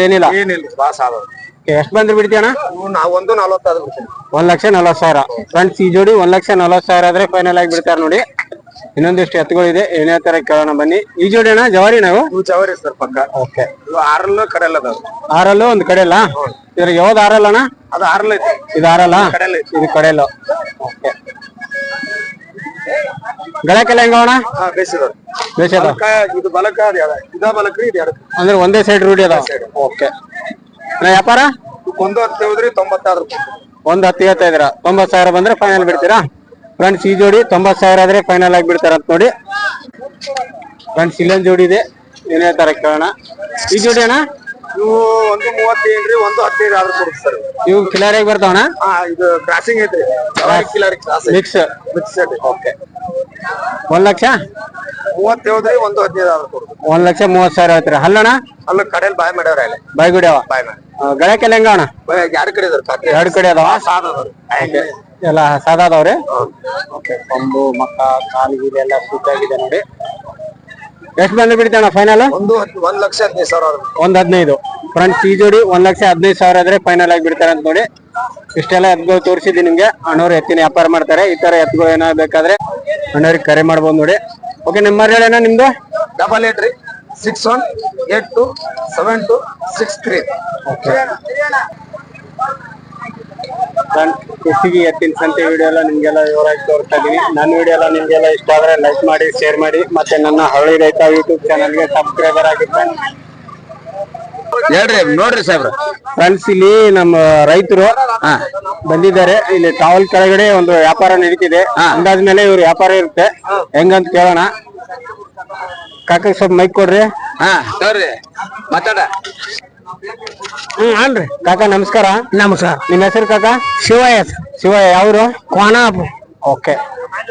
S1: ಏನಿಲ್ಲ
S3: ಏನಿಲ್ಲ ಬಾಸ್ ಅದಾವ
S1: ಎಷ್ಟು ಬಂದ್ರೆ ಬಿಡ್ತೀಯ
S3: ಅಣ್ಣ? ನಾವು ಒಂದು ನಲವತ್ತಾರು ಬಿಡ್ತೀನಿ
S1: ಒಂದ್ ಲಕ್ಷ ನಲವತ್ತು ಸಾವಿರ. ಫ್ರೆಂಡ್ಸ್ ಈ ಜೋಡಿ ಒಂದ್ ಲಕ್ಷ ನಲವತ್ತು ಸಾವಿರ ಆದ್ರೆ ಫೈನಲ್ ಆಗಿ ಬಿಡ್ತಾರೆ ನೋಡಿ. ಇನ್ನೊಂದಿಷ್ಟು ಎತ್ತುಗಳಿದೆ ಏನೇ ತರ ಕೇಳೋಣ ಬನ್ನಿ. ಈ ಜೋಡಿ ಅಣ್ಣ ಜವಾರಿ ನಾವು
S3: ಜವಾರಿ ಚವರಿ ಸರ್ ಪಕ್ಕ.
S1: ಓಕೆ.
S3: ಇವು ಆರಲ್ಲು ಕಡೆಲ್ಲ ಅದಾವ.
S1: ಆರಲ್ಲು ಒಂದ್ ಕಡೆ ಅಲ್ಲ ಇದ್ರ ಯಾವ್ದು ಆರಲ್ಲ ಅಣ್ಣ?
S3: ಅದು ಆರಲ್ಲ ಐತಿ.
S1: ಇದು ಆರಲ್ಲ?
S3: ಕಡೆಲ್ಲ ಐತಿ.
S1: ಇದು ಕಡೆಯಲ್ಲ. ಓಕೆ. ಗಳಕ್ಕೆಲ್ಲ ಹೆಂಗವಣ
S3: ಹಾ ಬೇಸಿದ?
S1: ಬೇಷ್ ಅದಾವ
S3: ಇದು ಬಲಕ ಅದು? ಇದ ಬಲಕ್ರಿ ಇದು ಎರಡು
S1: ಅಂದ್ರೆ ಒಂದೇ ಸೈಡ್ ರೂಢಿ ಅದ ಓಕೆ. ವ್ಯಾಪಾರ?
S3: ಒಂದು ಹತ್ತು ಹೋದ್ರಿ ತೊಂಬತ್ತಾರು
S1: ಒಂದ್ ಹತ್ತು ಹೇಳ್ತಾ ಇದ್ರ ತೊಂಬತ್ ಸಾವಿರ ಬಂದ್ರೆ ಫೈನಲ್ ಬಿಡ್ತೀರಾ? ಫ್ರೆಂಡ್ಸ್ ಈ ಜೋಡಿ ತೊಂಬತ್ ಸಾವಿರ ಆದ್ರೆ ಫೈನಲ್ ಆಗಿ ಬಿಡ್ತಾರ ಅಂತ ನೋಡಿ. ಫ್ರೆಂಡ್ಸ್ ಇಲ್ಲೊಂದ್ ಜೋಡಿ ಇದೆ. ಏನ್ ಹೇಳ್ತಾರೆ ಕೇಳೋಣ. ಈ ಜೋಡಿ ಅಣ್ಣ?
S3: ಇವು ಒಂದು ಮೂವತ್ತೇಳ್ರಿ ಒಂದು ಹದಿನೈದು ಆದ್ರೂ ಸರ್.
S1: ಇವು ಕಿಲಾರಿಯಾಗಿ ಬರ್ತಾವಣ
S3: ಹಾ ಇದು ಕ್ರಾಸಿಂಗ್ ಐತ್ರಿ. Khillari cross
S1: mix
S3: mix okay
S1: ಒಂದ್ ಲಕ್ಷ?
S3: ಮೂವತ್ತೇಳ್ರಿ ಒಂದು ಹದಿನೈದು ಆದ್ರೂ ಕೊಡ್ತಾರೆ
S1: ಒಂದ್ ಲಕ್ಷ ಮೂವತ್ ಸಾವಿರ ಹೇಳ್ತೀರಾ ಅಲ್ಲಣ್ಣ
S3: ಅಲ್ಲ ಕಡೆಯಲ್ಲಿ ಬಾಯ್ ಮಾಡ್ಯಾವ್ರ ಅಲ್ಲಿ.
S1: ಬಾಯ್ಗುಡಿ ಅವ
S3: ಬಾಯ್ ಮಾಡಿ.
S1: ಹೆಂಗ ಅಣ್ಣ
S3: ಎರಡು ಕಡೆ ಇದಾರೆ ಕಾಕಿ.
S1: ಎರಡು ಕಡೆ ಅದಾವ?
S3: ಸಾದ ಅದಾವ್ರಿ.
S1: ಎಲ್ಲ ಸಾದ ಅದಾವ್ರಿ? ಓಕೆ. ಕೊಂಬು ಮಕ್ಕ ಕಾಲು ಗೀಲು ಎಲ್ಲ ಆಗಿದೆ ನೋಡಿ. ಎಷ್ಟು ಬಂದು ಬಿಡ್ತಾಣ ಫೈನಲ್
S3: ಒಂದು ಒಂದ್ ಲಕ್ಷ ಹದಿನೈದು ಸಾವಿರ
S1: ಒಂದ್ ಹದಿನೈದು. ಫ್ರೆಂಡ್ಸ್ ಈ ಜೋಡಿ ಒಂದ್ ಲಕ್ಷ ಹದಿನೈದು ಸಾವಿರ ಆದ್ರೆ ಫೈನಲ್ ಆಗಿ ಬಿಡ್ತಾರೆ ಅಂತ ನೋಡಿ. ಇಷ್ಟೆಲ್ಲ ಎತ್ಗಳು ತೋರಿಸಿದ್ದೀನಿ ನಿಮ್ಗೆ. ಅಣ್ಣವ್ರು ಎತ್ತಿನ ವ್ಯಾಪಾರ ಮಾಡ್ತಾರೆ. ಈ ತರ ಎತ್ಗಳು ಏನಾದ್ರು ಬೇಕಾದ್ರೆ ಅಣ್ಣವ್ರಿಗೆ ಕರೆ ಮಾಡ್ಬೋದು ನೋಡಿ. ಓಕೆ ನಂಬರ್ ಹೇಳೋಣ ನಿಮ್ದು?
S3: ಡಬಲ್ ಏಟ್ ರೀ. Six one eight two seven two six three
S1: friends ಕುತ್ತಿಗೆ ಎತ್ತಿನ ಸಂತೆ ವಿಡಿಯೋ ಎಲ್ಲ ನಿಮ್ಗೆಲ್ಲ ವಿವರವಾಗಿ ತೋರಿಸ್ತಾ ಇದೀನಿ. ನನ್ನ ವಿಡಿಯೋ ಎಲ್ಲ ನಿಮ್ಗೆಲ್ಲ ಇಷ್ಟ ಆದ್ರೆ ಲೈಕ್ ಮಾಡಿ ಶೇರ್ ಮಾಡಿ ಮತ್ತೆ ನನ್ನ ಹಳ್ಳಿ ರೈತ ಯೂಟ್ಯೂಬ್ ಚಾನಲ್ಗೆ ಸಬ್ಸ್ಕ್ರೈಬರ್ ಆಗಿ
S2: ಹೇಳ್ರಿ ನೋಡ್ರಿ ಸಾಹೇಬ್ರ.
S1: ಫ್ರೆಂಡ್ಸ್ ಇಲ್ಲಿ ನಮ್ಮ ರೈತರು ಬಂದಿದ್ದಾರೆ. ಇಲ್ಲಿ ಟಾವಲ್ ಕೆಳಗಡೆ ಒಂದು ವ್ಯಾಪಾರ ನಡೀತಿದೆ. ಅಂದಾಜ್ಮೇಲೆ ಇವ್ರ ವ್ಯಾಪಾರ ಇರುತ್ತೆ. ಹೆಂಗಂತ ಕೇಳೋಣ. ಕಾಕ ಸ್ವಲ್ಪ ಮೈಕ್ ಕೊಡ್ರಿ.
S2: ಹಾ ಮಾತಾಡ.
S1: ಹ್ಮ್ ಅನ್ರಿ ಕಾಕ ನಮಸ್ಕಾರ.
S3: ನಮಸ್ಕಾರ.
S1: ನಿಮ್ಮ ಹೆಸರು ಕಾಕ?
S3: ಶಿವಯ್ಯ
S1: ಶಿವಯ್ಯ ಯಾವ್ರು?
S3: ಕೋಣಾಪು.
S1: ಓಕೆ.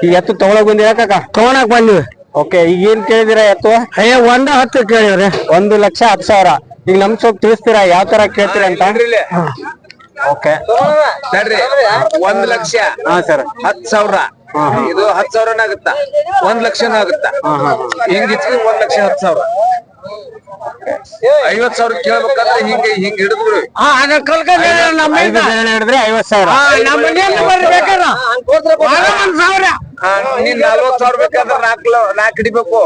S1: ಈಗ ಎತ್ತು ತಗೊಳಕ್ ಬಂದಿರ ಕಾಕ?
S3: ತಗೊಳಕ್ ಬಂದಿವಿ.
S1: ಓಕೆ ಈಗ ಏನ್ ಕೇಳಿದಿರ ಎತ್ತು?
S3: ಅಯ್ಯ ಒಂದ ಹತ್ತು ಕೇಳಿವ್ರಿ.
S1: ಒಂದು ಲಕ್ಷ ಹತ್ತು ಸಾವಿರ. ಈಗ ನಮ್ ಸ್ವಲ್ಪ ತಿಳಿಸ್ತೀರಾ? ಯಾವ ತರ ಕೇಳ್ತೀರಾ ಅಂತ? ಓಕೆ.
S2: ನೋಡ್ರಿ ಒಂದ್ ಲಕ್ಷ
S1: ಹಾ ಸರ್.
S2: ಹತ್ ಸಾವಿರ. ಇದು ಹತ್ ಸಾವಿರ ಆಗುತ್ತ ಒಂದ್ ಲಕ್ಷನ ಆಗುತ್ತ? ಹಿಂಗ್ ಒಂದ್ ಲಕ್ಷ ಹತ್ ಸಾವಿರ. ಐವತ್ ಸಾವಿರ ಕೇಳ್ಬೇಕಂದ್ರೆ ಹಿಂಗೆ ಹಿಂಗ್ ಹಿಡಿದ್ರು
S3: ಅದ್ರ ಕಲ್ಕೊಂಡ್ ನಮ್ಮ
S1: ಐದು ಬೇಳೆ ಹಿಡಿದ್ರೆ ಐವತ್ ಸಾವಿರ.
S3: ನಮ್ಮ ಸಾವಿರ.
S2: ನೀನ್ ನಲ್ವತ್ ಸಾವಿರ ಬೇಕಾದ್ರೆ ನಾಲ್ಕು ನಾಲ್ಕು ಹಿಡಿಬೇಕು.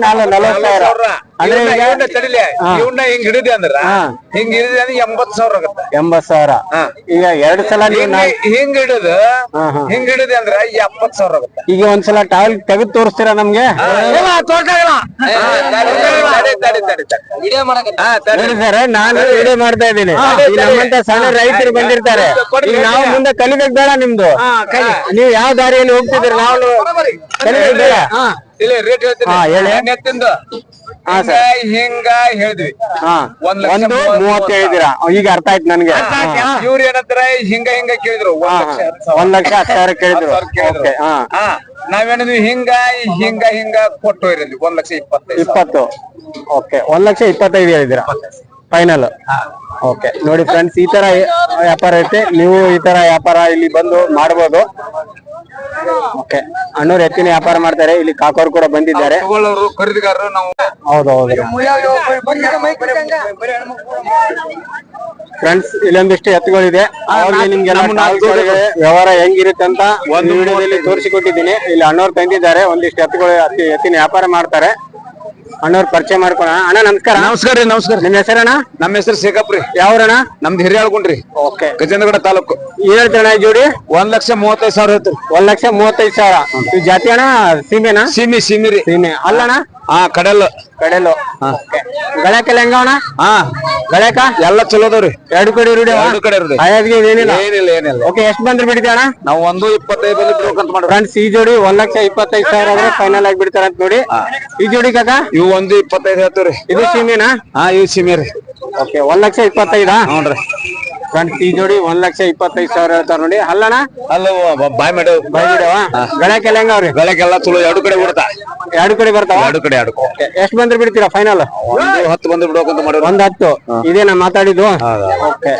S1: ನಾಲ್ಕು ನಲವತ್ತು ಸಾವಿರ. ಅಂದ್ರೆ ಈಗ
S2: ತಡಿಲಿ. ಇವ್ನ ಹಿಂಗ್ ಹಿಡಿದೆ ಅಂದ್ರ. ಹಿಂಗ್ ಹಿಡಿದಿ ಅಂದ್ರೆ ಎಂಬತ್ ಸಾವಿರ ಆಗತ್ತ.
S1: ಎಂಬತ್ ಸಾವಿರ.
S2: ಹಾ.
S1: ಈಗ ಎರಡ್ ಸಲ ನೀವು
S2: ಹಿಂಗ್
S1: ನಾ-
S2: ಹಿಂಗ್ ಹಿಡಿದು. ಹಿಂಗ್ ಹಿಡಿದಿ ಅಂದ್ರ ಎಪ್ಪತ್ ಸಾವಿರ ಆಗತ್ತ.
S1: ಈಗ ಒಂದ್ಸಲ ಟಾವೆಲ್ ತೆಗೆದು ತೋರಿಸ್ತೀರಾ ನಮ್ಗೆ?
S3: ತೋಟಗಳ
S2: ತಡಿ, ತಡಿ, ತಡಿ, ತಡಿ. ಹಾ, ತಡಿ.
S1: ನೋಡಿ ಸರ್ ನಾನು ವಿಡಿಯೋ ಮಾಡ್ತಾ ಇದ್ದೀನಿ. ಈಗ ನಮ್ಮಂತ ಸಣ್ಣ ರೈತರು ಬಂದಿರ್ತಾರೆ. ಈಗ ನಾವು ಮುಂದೆ ಕಲಿಬೇಕು ಬೇಡ ನಿಮ್ದು. ನೀವು ಯಾವ ದಾರಿಯಲ್ಲಿ ಹೋಗ್ತಿದ್ದೀರಿ ನಾವು ಕಲಿಬೇಕು ಬೇಡ
S2: ಇಲ್ಲ ರೇಟ್ ಹೇಳ್ತೀನಿ.
S1: ಹಾ, ಹೇಳಿ.
S2: ನೆತ್ತಿಂದು
S1: ಹಾ
S2: ಹಿಂಗ
S1: ಸರ್
S2: ಹಿಂಗ ಹೇಳಿದ್ವಿ.
S1: ಹಾ.
S2: ಒಂದ್ ಮೂವತ್ತು
S1: ಹೇಳಿದಿರಾ ಈಗ ಅರ್ಥ ಆಯ್ತು ನನ್ಗೆ.
S2: ಇವ್ರ ಏನಂತಾರ? ಹಿಂಗ ಹಿಂಗ ಕೇಳಿದ್ರು. ಒಂದ್ ಲಕ್ಷ ಹತ್ತು ಸಾವಿರ.
S1: ಕೇಳಿದ್ರು.
S2: ನಾವೇನಿದ್ವಿ ಹಿಂಗ ಹಿಂಗ ಹಿಂಗ ಕೊಟ್ಟು ಒಂದ್ ಲಕ್ಷ ಇಪ್ಪತ್ತೈದು
S1: ಇಪ್ಪತ್ತು. ಓಕೆ ಒಂದ್ ಲಕ್ಷ ಇಪ್ಪತ್ತೈದು ಹೇಳಿದಿರಾ ಫೈನಲ್ ಓಕೆ ನೋಡಿ ಫ್ರೆಂಡ್ಸ್ ಈ ತರ ವ್ಯಾಪಾರ ಐತೆ. ನೀವು ಈ ತರ ವ್ಯಾಪಾರ ಇಲ್ಲಿ ಬಂದು ಮಾಡಬಹುದು ಓಕೆ ಅಣ್ಣವ್ರು ಎತ್ತಿನ ವ್ಯಾಪಾರ ಮಾಡ್ತಾರೆ. ಇಲ್ಲಿ ಕಾಕೋರು ಕೂಡ ಬಂದಿದ್ದಾರೆ.
S2: ತಗೊಳ್ಳೋರು ಖರೀದಿಗಾರರು ನಾವು.
S1: ಹೌದು ಹೌದು ಫ್ರೆಂಡ್ಸ್ ಇಲ್ಲೊಂದಿಷ್ಟು ಎತ್ತುಗಳಿದೆ. ಅವ್ರಿಗೆ ನಿಮ್ಗೆಲ್ಲ ಕಾಲ್ಗಳಿಗೆ ವ್ಯವಹಾರ ಹೆಂಗಿರುತ್ತೆ ಅಂತ ಒಂದು ವಿಡಿಯೋದಲ್ಲಿ ತೋರಿಸಿಕೊಟ್ಟಿದ್ದೀನಿ. ಇಲ್ಲಿ ಅಣ್ಣವ್ರು ತಂದಿದ್ದಾರೆ. ಒಂದಿಷ್ಟು ಎತ್ತುಗಳು ಎತ್ತಿ- ಎತ್ತಿನ ವ್ಯಾಪಾರ ಮಾಡ್ತಾರೆ. ಅಣ್ಣವ್ರು ಪರಿಚಯ ಮಾಡ್ಕೊಣ ಅಣ್ಣ ನಮಸ್ಕಾರ.
S2: ನಮಸ್ಕಾರ ರೀ ನಮಸ್ಕಾರ
S1: ಹೆಸರು ಹೆಸರಣ್ಣ?
S2: ನಮ್ಮ ಹೆಸರು ಶೇಖಪ್ರಿ
S1: ಯಾವ್ರಣ
S2: ನಮ್ದು ಹೇಳ್ಕೊಂಡ್ರಿ
S1: ಓಕೆ.
S2: ಗಜೇಂದ್ರಗಡ ತಾಲೂಕು.
S1: ಏನ್ ಹೇಳ್ತೀರಣ್ಣ ಈ ಜೋಡಿ?
S2: ಒಂದ್ ಲಕ್ಷ ಮೂವತ್ತೈದು ಸಾವಿರ ಐತ್ರಿ.
S1: ಒಂದ್ ಲಕ್ಷ ಮೂವತ್ತೈದು ಸಾವಿರ. ಜಾತಿ ಅಣ್ಣ ಸೀಮೆನಾ?
S2: ಸೀಮಿ ಸೀಮಿ ರೀ.
S1: ಸೀಮೆ. ಅಲ್ಲಣ್ಣ?
S2: ಹಾ. ಕಡಲು
S1: ಕಡೆಲು ಹೆಂಗವಣ
S2: ಹಾ.
S1: ಗಳಕ
S2: ಎಲ್ಲ ಚಲೋ ಅದಾವ್ರಿ
S1: ಎರಡು ಕಡೆ ರೂಢಿ
S2: ಎರಡು ಕಡೆ
S1: ಆಯಾದ್ಗೆ ಏನಿಲ್ಲ?
S2: ಏನಿಲ್ಲ ಏನಿಲ್ಲ.
S1: ಓಕೆ ಎಷ್ಟು ಬಂದ್ರೆ ಬಿಡ್ತೀಯಣ್ಣ
S2: ನಾವು ಒಂದು ಇಪ್ಪತ್ತೈದು ಬಂದು ಬಿಡ್ಬೇಕಂತ ಮಾಡ್ರಿ
S1: ಫ್ರೆಂಡ್ಸ್ ಈ ಜೋಡಿ ಒಂದ್ ಲಕ್ಷ ಇಪ್ಪತ್ತೈದು ಸಾವಿರ ಆದ್ರೆ ಫೈನಲ್ ಆಗಿ ಬಿಡ್ತಾರ ಅಂತ ನೋಡಿ. ಈ ಜೋಡಿ ಕಾಕ?
S2: ಇವು ಒಂದು ಇಪ್ಪತ್ತೈದು ಹೇಳ್ತೀವ್ರಿ.
S1: ಇದು ಸೀಮೆನಾ?
S2: ಹಾ ಇವು ಸಿಮಿ ರೀ.
S1: ಓಕೆ ಒಂದ್ ಲಕ್ಷ ಇಪ್ಪತ್ತೈದಾ?
S2: ಹ್ಞೂನ್ರಿ
S1: ಫ್ರೆಂಡ್ಸ್ ಈ ಜೋಡಿ ಒಂದ್ ಲಕ್ಷ ಇಪ್ಪತ್ತೈದು ಸಾವಿರ ಹೇಳ್ತಾರ ನೋಡಿ. ಅಲ್ಲಣ್ಣ?
S2: ಅಲ್ಲ ಬಾಯ್ ಮೇಡ.
S1: ಬೈ ಬಿಡವ ಗಳಕ್ಕೆಲ್ಲ ಹೆಂಗವ್ರಿ?
S2: ಬೆಳಗ್ಗೆಲ್ಲ ತುಳು ಎರಡು ಕಡೆ ಬಿಡ್ತಾ
S1: ಎರಡು ಕಡೆ ಬರ್ತಾವ?
S2: ಎರಡು ಕಡೆ ಎರಡು
S1: ಎಷ್ಟ್ ಬಂದ್ರೆ ಬಿಡ್ತೀರಾ ಫೈನಲ್
S2: ಒಂದು ಹತ್ತು ಬಂದ್ರೆ ಬಿಡೋಕಂತ ಮಾಡಿ
S1: ಒಂದ್ ಹತ್ತು. ಇದೇನಾ ಮಾತಾಡಿದ್ದು. ಓಕೆ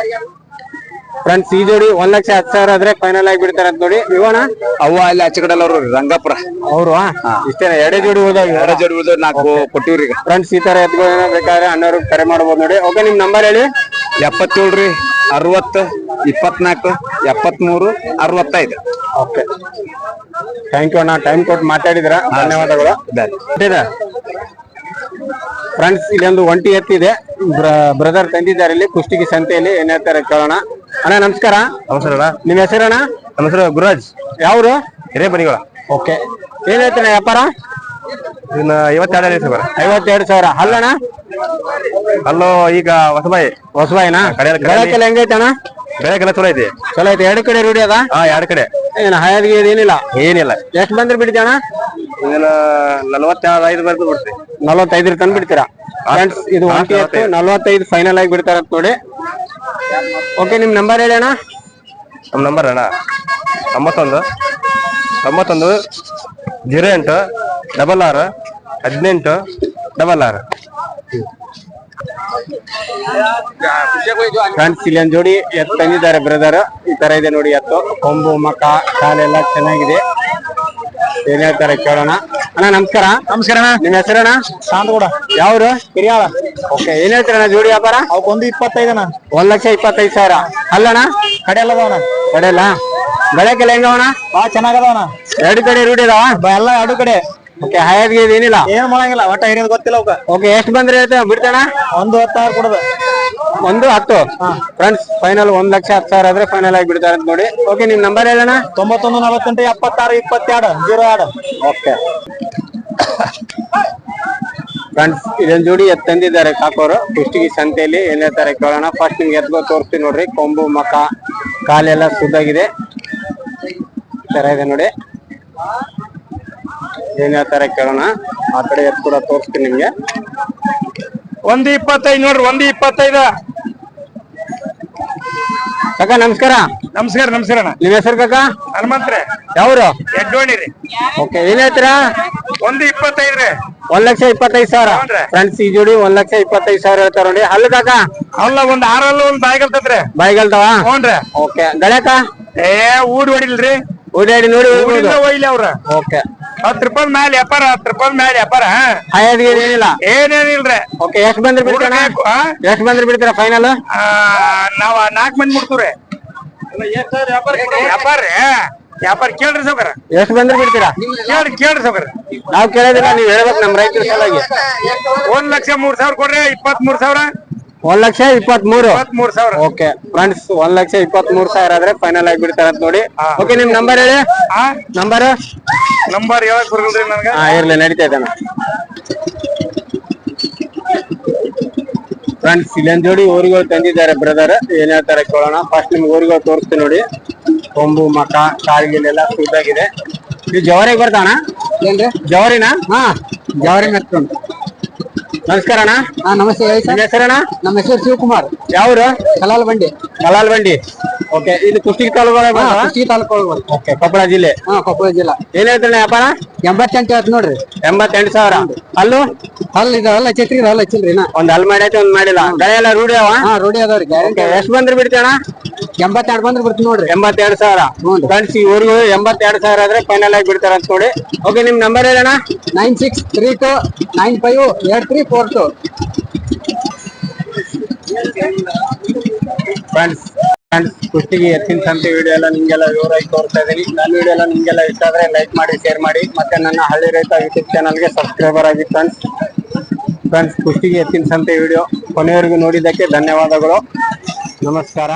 S1: ಫ್ರೆಂಡ್ಸ್ ಈ ಜೋಡಿ ಒಂದ್ ಲಕ್ಷ ಹತ್ತು ಸಾವಿರ ಆದ್ರೆ ಫೈನಲ್ ಆಗಿ ಬಿಡ್ತಾರೆ ಅಂತ ನೋಡಿ. ಇವಣ
S2: ಅವ್ವ ಅಲ್ಲಿ ಆಚೆ ಕಡೆ ಅವ್ರು ರಂಗಾಪುರ.
S1: ಅವರು ಇಷ್ಟೇನ ಎರಡೇ ಜೋಡಿ ಉಳ್ದಾವ
S2: ಎರಡು ಜೋಡಿ ಬಿಡ್ತಾರೆ ನಾಲ್ಕು ಕೊಟ್ಟಿವ್ರಿ
S1: ಫ್ರೆಂಡ್ಸ್ ಈ ತರ ಎತ್ಗಳನ್ನ ಬೇಕಾದ್ರೆ ಅಣ್ಣವ್ರು ಕರೆ ಮಾಡ್ಬೋದು ನೋಡಿ. ಓಕೆ ನಿಮ್ ನಂಬರ್ ಹೇಳಿ.
S2: ಎಪ್ಪತ್ತೇಳು ರೀ ಅರವತ್ತು ಇಪ್ಪತ್ನಾಲ್ಕು ಎಪ್ಪತ್ಮೂರು ಅರವತ್ತೈದು.
S1: ಓಕೆ ಥ್ಯಾಂಕ್ ಯು ಅಣ್ಣ. ಟೈಮ್ ಕೊಟ್ಟು ಮಾತಾಡಿದ್ರ ಧನ್ಯವಾದಗಳು. ಫ್ರೆಂಡ್ಸ್ ಇಲ್ಲೊಂದು ಒಂಟಿ ಎತ್ತಿದೆ. ಬ್ರದರ್ ತಂದಿದ್ದಾರೆ ಇಲ್ಲಿ ಕುಷ್ಟಗಿ ಸಂತೆಯಲ್ಲಿ. ಏನ್ ಹೇಳ್ತಾರೆ ಕೇಳೋಣ. ಅಣ್ಣ ನಮಸ್ಕಾರ.
S2: ನಮಸ್ಕಾರ
S1: ನಿಮ್ ಹೆಸರಣ್ಣ
S2: ನಮ್ಮ ಹೆಸರು ಗುರುರಾಜ್.
S1: ಯಾವ್ರು?
S2: ಹಿರೇ ಬನಿಗಳ.
S1: ಓಕೆ. ಏನ್ ಹೇಳ್ತಾನೆ ವ್ಯಾಪಾರ?
S2: ಇನ್ನ ಐವತ್ತೆರಡು ಅಲ್ಲ ಅಣ್ಣ
S1: ಐವತ್ತೆರಡು ಸಾವಿರ. ಅಲ್ಲಣ್ಣ
S2: ಅಲ್ಲೋ ಈಗ ಹೊಸಬಾಯಿ.
S1: ಹೊಸಬಾಯಿನ?
S2: ಕಡೆಯಲ್ಲಿ-
S1: ಗಳಕ್ಕೆಲ್ಲ ಹೆಂಗೈತೆ ಅಣ್ಣ?
S2: ಬೆಳಗ್ಗೆಲ್ಲ ಚಲೋ ಐತಿ.
S1: ಚಲೋ ಐತಿ. ಎರಡು ಕಡೆ ರೂಢಿ ಅದ?
S2: ಹಾ ಎರಡು ಕಡೆ.
S1: ಏನ್ ಹಾಯಾದ್ಗೆ ಏನಿಲ್ಲ?
S2: ಏನಿಲ್ಲ.
S1: ಎಷ್ಟು ಬಂದ್ರೆ ಬಿಡ್ತೀಯ ಅಣ್ಣ?
S2: ಇದನ್ನ ನಲವತ್ತೆರಡು ಐದು ಬರ್ದು ಬಿಡ್ತೀವಿ.
S1: ನಲವತ್ತೈದರ ತಂದು ಬಿಡ್ತೀರಾ ಫ್ರೆಂಡ್ಸ್ ಇದು ನಲವತ್ತೈದು. ಫೈನಲ್ ಆಗಿ ಬಿಡ್ತಾರ ನೋಡಿ. ಓಕೆ ನಿಮ್ ನಂಬರ್ ಹೇಳಿ ಅಣ್ಣ.
S2: ನಮ್ಮ ನಂಬರ್ ಅಣ್ಣ. ತೊಂಬತ್ತೊಂದು ತೊಂಬತ್ತೊಂದು ಜೀರೋ ಎಂಟು ಡಬಲ್ ಆರು ಹದಿನೆಂಟು ಡಬಲ್ ಆರು.
S1: ಫ್ರೆಂಡ್ಸ್ ಇಲ್ಲಿ ಒಂದು ಜೋಡಿ ಎತ್ತು ತಂದಿದ್ದಾರೆ ಬ್ರದರ್ ಈ ತರ ಇದೆ ನೋಡಿ ಎತ್ತು. ಕೊಂಬು ಮಕ ಕಾಲೆಲ್ಲ ಚೆನ್ನಾಗಿದೆ. ಏನ್ ಹೇಳ್ತಾರೆ ಕೇಳೋಣ. ಅಣ್ಣ ನಮಸ್ಕಾರ.
S3: ನಮಸ್ಕಾರ
S1: ನಿಮ್ ಹೆಸರಣ್ಣ
S3: ಶಾಂತಗೌಡ.
S1: ಯಾವ್ರು?
S3: ಹಿರಿಯಾಳ
S1: ಓಕೆ ಏನ್ ಹೇಳ್ತೀರಣ್ಣ ಜೋಡಿ ವ್ಯಾಪಾರ?
S3: ಅವಕ್ಕೊಂದು ಇಪ್ಪತ್ತೈದನ
S1: ಒಂದ್ ಲಕ್ಷ ಇಪ್ಪತ್ತೈದು ಸಾವಿರ. ಅಲ್ಲಣ್ಣ?
S3: ಕಡೆ ಎಲ್ಲ ಅದಾವಣ
S1: ಕಡೆಯಲ್ಲ ಬೆಳಕೆಲ್ಲ ಹೆಂಗವಣ
S3: ಬಾ ಚೆನ್ನಾಗದವಣ
S1: ಎರಡು ಕಡೆ ರೂಢಿ ಇದಾವ
S3: ಎಲ್ಲ ಎರಡು ಕಡೆ.
S1: ಓಕೆ ಹಾಯಾಗಿ ಏನಿಲ್ಲ?
S3: ಏನ್ ಮಾಡಂಗಿಲ್ಲ ಒಟ್ಟ ಹಿರಿಯದ್ ಗೊತ್ತಿಲ್ಲ ಅವಕ್ಕ
S1: ಓಕೆ ಎಷ್ಟು ಬಂದ್ರೆ ಹೇಳ್ತೇವೆ ಬಿಡ್ತಾನ
S3: ಒಂದು ಹತ್ತಾರು ಕೊಡುದು.
S1: ಒಂದು ಹತ್ತು? ಫ್ರೆಂಡ್ಸ್ ಫೈನಲ್ ಒಂದ್ ಲಕ್ಷ ಹತ್ತು ಸಾವಿರ ಆದ್ರೆ ಫೈನಲ್ ಆಗಿ ಬಿಡ್ತಾರೆ ಅಂತ ನೋಡಿ. ಓಕೆ ನಿಮ್ ನಂಬರ್ ಹೇಳೋಣ
S3: ತೊಂಬತ್ತೊಂದು ನಲವತ್ತೆಂಟು ಎಪ್ಪತ್ತಾರು ಇಪ್ಪತ್ತೆರಡು ಜೀರೋ ಎರಡು.
S1: ಓಕೆ. ಫ್ರೆಂಡ್ಸ್ ಇದೊಂದು ಜೋಡಿ ಎತ್ ತಂದಿದ್ದಾರೆ ಕಾಕೋರು. ಕುಷ್ಟಗಿ ಸಂತೆಯಲ್ಲಿ ಏನ್ ಹೇಳ್ತಾರೆ ಕೇಳೋಣ. ಫಸ್ಟ್ ನಿಮ್ಗೆ ಎತ್ಗೋ ತೋರಿಸ್ತೀನಿ ನೋಡ್ರಿ. ಕೊಂಬು, ಮಕ, ಕಾಲೆಲ್ಲ ಸುದ್ದಾಗಿದೆ. ತರ ಇದೆ ನೋಡಿ. ಏನ್ ಹೇಳ್ತಾರೆ ಕೇಳೋಣ. ಆ ಕಡೆ ಎತ್ ಕೂಡ ತೋರಿಸ್ತೀನಿ ನಿಮ್ಗೆ.
S2: ಒಂದು ಇಪ್ಪತ್ತೈದು ನೋಡ್ರಿ, ಒಂದು ಇಪ್ಪತ್ತೈದು.
S1: ಕಾಕ ನಮಸ್ಕಾರ.
S2: ನಮಸ್ಕಾರ ನಮಸ್ಕಾರ ಅಣ್ಣ.
S1: ನಿಮ್ ಹೆಸರು ಕಾಕ?
S2: ಹನುಮಂತ್ರೆ.
S1: ಯಾವ್ರು?
S2: ಎಡ್ಡೋಣಿ ರೀ.
S1: ಓಕೆ ಏನ್ ಹೇಳ್ತೀರಾ?
S2: ಒಂದು ಇಪ್ಪತ್ತೈದು ರೀ.
S1: ಒಂದ್ ಲಕ್ಷ ಇಪ್ಪತ್ತೈದು ಸಾವಿರ.
S2: ಹೌದ್ರಿ.
S1: ಫ್ರೆಂಡ್ಸ್ ಈ ಜೋಡಿ ಒಂದ್ ಲಕ್ಷ ಇಪ್ಪತ್ತೈದು ಸಾವಿರ ಹೇಳ್ತಾರ ನೋಡಿ. ಹಲ್ಲು ಕಾಕ?
S2: ಅಲ್ಲ ಒಂದ್ ಆರಲ್ಲ ಒಂದ್ ಬಾಯ್ಗಲ್ತತ್ರಿ
S1: ಬಾಯಿಗಲ್ತಾವ
S2: ಹ್ಞೂನ್ರಿ
S1: ಓಕೆ ಗಳ್ಯಾಕ?
S2: ಏ ಊಡ್ ಹೊಡಿಲ್ರಿ.
S1: ಓಡಾಡಿ ನೋಡಿ.
S2: ಊಡಿಂದ ಒಯ್ಲಿ ಅವ್ರ.
S1: ಓಕೆ.
S2: ಹತ್ತು ರೂಪಾಯಿ ಮ್ಯಾಲ ವ್ಯಾಪಾರ ಹತ್ತು ರೂಪಾಯಿ ಮ್ಯಾಲ ವ್ಯಾಪಾರ
S1: ಏನಿಲ್ಲ.
S2: ಏನೇನಿಲ್ರಿ?
S1: ಓಕೆ ಎಷ್ಟ್ ಬಂದ್ರೆ
S2: ಆ?
S1: ಎಷ್ಟ್ ಬಂದ್ರೆ ಬಿಡ್ತೀರಾ ಫೈನಲ್
S2: ಆ, ನಾವ್ ನಾಲ್ಕು ಮಂದಿ ಮುಡ್ತೀವ್ರಿ ವ್ಯಾಪಾರ ವ್ಯಾಪಾರ ಕೇಳ್ರಿ ಸೌಕರ.
S1: ಎಷ್ಟು ಬಂದ್ರೆ ಬಿಡ್ತೀರಾ?
S2: ಕೇಳ್ರಿ ಕೇಳ್ರಿ ಸೌಕರ.
S1: ನಾವ್ ಕೇಳೋದಿಲ್ಲ ನೀವ್ ಹೇಳ್ಬೇಕು ನಮ್ ರೈತರ ಸಲುವಾಗಿ
S2: ಒಂದ್ ಲಕ್ಷ ಮೂರ್ ಸಾವಿರ ಕೊಡ್ರಿ ಇಪ್ಪತ್ತ್ ಮೂರ್ ಸಾವಿರ.
S1: ಒಂದ್ ಲಕ್ಷ ಇಪ್ಪತ್ತ್ ಮೂರು
S2: ಮೂರ್ ಸಾವಿರ.
S1: ಓಕೆ ಫ್ರೆಂಡ್ಸ್ ಒಂದ್ ಲಕ್ಷ ಇಪ್ಪತ್ತ್ ಮೂರ್ ಸಾವಿರ ಆದ್ರೆ ಫೈನಲ್ ಆಗಿ ಬಿಡ್ತಾರ ಅಂತ ನೋಡಿ ಓಕೆ ನಿಮ್ ನಂಬರ್ ಹೇಳಿ.
S2: ಆ
S1: ನಂಬರ್
S2: ನಂಬರ್ ಹೇಳಕ್ ಬರ್ಗಲ್ರಿ ನನಗೆ?
S1: ಹಾ ಇರ್ಲಿ ನಡೀತಾ ಇದ್ದಾನ. ಫ್ರೆಂಡ್ಸ್ ಇಲ್ಲೊಂದ್ ಜೋಡಿ ಊರುಗಳು ತಂದಿದ್ದಾರೆ ಬ್ರದರ್ ಏನ್ ಹೇಳ್ತಾರೆ ಕೇಳೋಣ. ಫಸ್ಟ್ ನಿಮ್ಗೆ ಊರುಗಳು ತೋರಿಸ್ತೀನಿ ನೋಡಿ. ಕೊಂಬು ಮಕ ಕಾರ್ಗಿಲೆಲ್ಲ ಫುಡ್ ಆಗಿದೆ. ಇದು ಜವಾರಿ ಬರ್ತಾನ ಏನ್ರಿ? ಜವಾರಿನ? ಹಾ ಜವಾರಿ ಮೆತ್ಕೊಂಡು ನಮಸ್ಕಾರ ಅಣ್ಣ.
S6: ಹಾ ನಮಸ್ತೆ ಹೇಳಿ
S1: ಹೆಸರಣ್ಣ?
S6: ನಮ್ಮ ಹೆಸರು ಶಿವಕುಮಾರ್.
S1: ಯಾವ್ರು?
S6: ಕಲಾಲ್ ಬಂಡಿ.
S1: ಕಲಾಲ್ ಬಂಡಿ. ಓಕೆ ಇದು ಕುಷ್ಟಗಿ ತಾಲೂಕು
S6: ಕುಷ್ಟಗಿ ತಾಲೂಕು.
S1: ಓಕೆ ಕೊಪ್ಪಳ ಜಿಲ್ಲೆ.
S6: ಹಾ ಕೊಪ್ಪಳ ಜಿಲ್ಲಾ.
S1: ಏನ್ ಹೇಳ್ತಾನೆ ವ್ಯಾಪಾರ?
S6: ಎಂಬತ್ತೆಂಟು ಆಯ್ತು ನೋಡ್ರಿ.
S1: ಎಂಬತ್ತೆಂಟು ಸಾವಿರ. ಅಲ್ಲೂ
S6: ಅಲ್ಲಿ ಅಲ್ಲ ಚಕ್ರಿ ಅಲ್ಲ ಚಿಲ್ರಿ
S1: ಒಂದ್ ಅಲ್ಲಿ ಮಾಡೈತೆ ಒಂದ್ ಮಾಡಿಲ್ಲ. ಗಳೆ ಎಲ್ಲ ರೂಢಿ ಅವ?
S6: ಹಾ ರೂಢಿ ಅದಾವ್ರಿ ಗ್ಯಾರಂಟಿ
S1: ಎಷ್ಟು ಬಂದ್ರೆ ಬಿಡ್ತೇಣ
S6: ಎಂಬತ್ತೆರಡು ಬಂದ್ರೆ ಬಿಡ್ತೀನಿ ನೋಡ್ರಿ.
S1: ಎಂಬತ್ತೆರಡು ಸಾವಿರ. ಫ್ರೆಂಡ್ಸ್ ಇವ್ರಿಗೂ ಊರಿಗೂ ಎಂಬತ್ತೆರಡು ಸಾವಿರ ಆದ್ರೆ ಫೈನಲ್ ಆಗಿ ಬಿಡ್ತಾರ ಅಂತ ನೋಡಿ. ಓಕೆ ನಿಮ್ number ಹೇಳಣ್ಣ
S6: nine six three two nine five eight three four two.
S1: Friends friends ಕುಷ್ಟಿಗೆ ಎತ್ತಿನ ಸಂತೆ ವಿಡಿಯೋ ಎಲ್ಲ ನಿಮ್ಗೆಲ್ಲ ವಿವರವಾಗಿ ತೋರಿಸ್ತಾ ಇದೀನಿ ನನ್ನ ವಿಡಿಯೋ ಎಲ್ಲ ನಿಮ್ಗೆಲ್ಲ ಇಷ್ಟ ಆದ್ರೆ ಲೈಕ್ ಮಾಡಿ ಶೇರ್ ಮಾಡಿ. ಮತ್ತೆ ನನ್ನ ಹಳ್ಳಿ ರೈತ ಯೂಟ್ಯೂಬ್ ಚಾನಲ್ಗೆ ಸಬ್ಸ್ಕ್ರೈಬರ್ ಆಗಿ ಫ್ರೆಂಡ್ಸ್ ಫ್ರೆಂಡ್ಸ್ ಕುಷ್ಟಿಗೆ ಎತ್ತಿನ ಸಂತೆ ವಿಡಿಯೋ ಕೊನೆಯವರೆಗೂ ನೋಡಿದ್ದಕ್ಕೆ ಧನ್ಯವಾದಗಳು. ನಮಸ್ಕಾರ.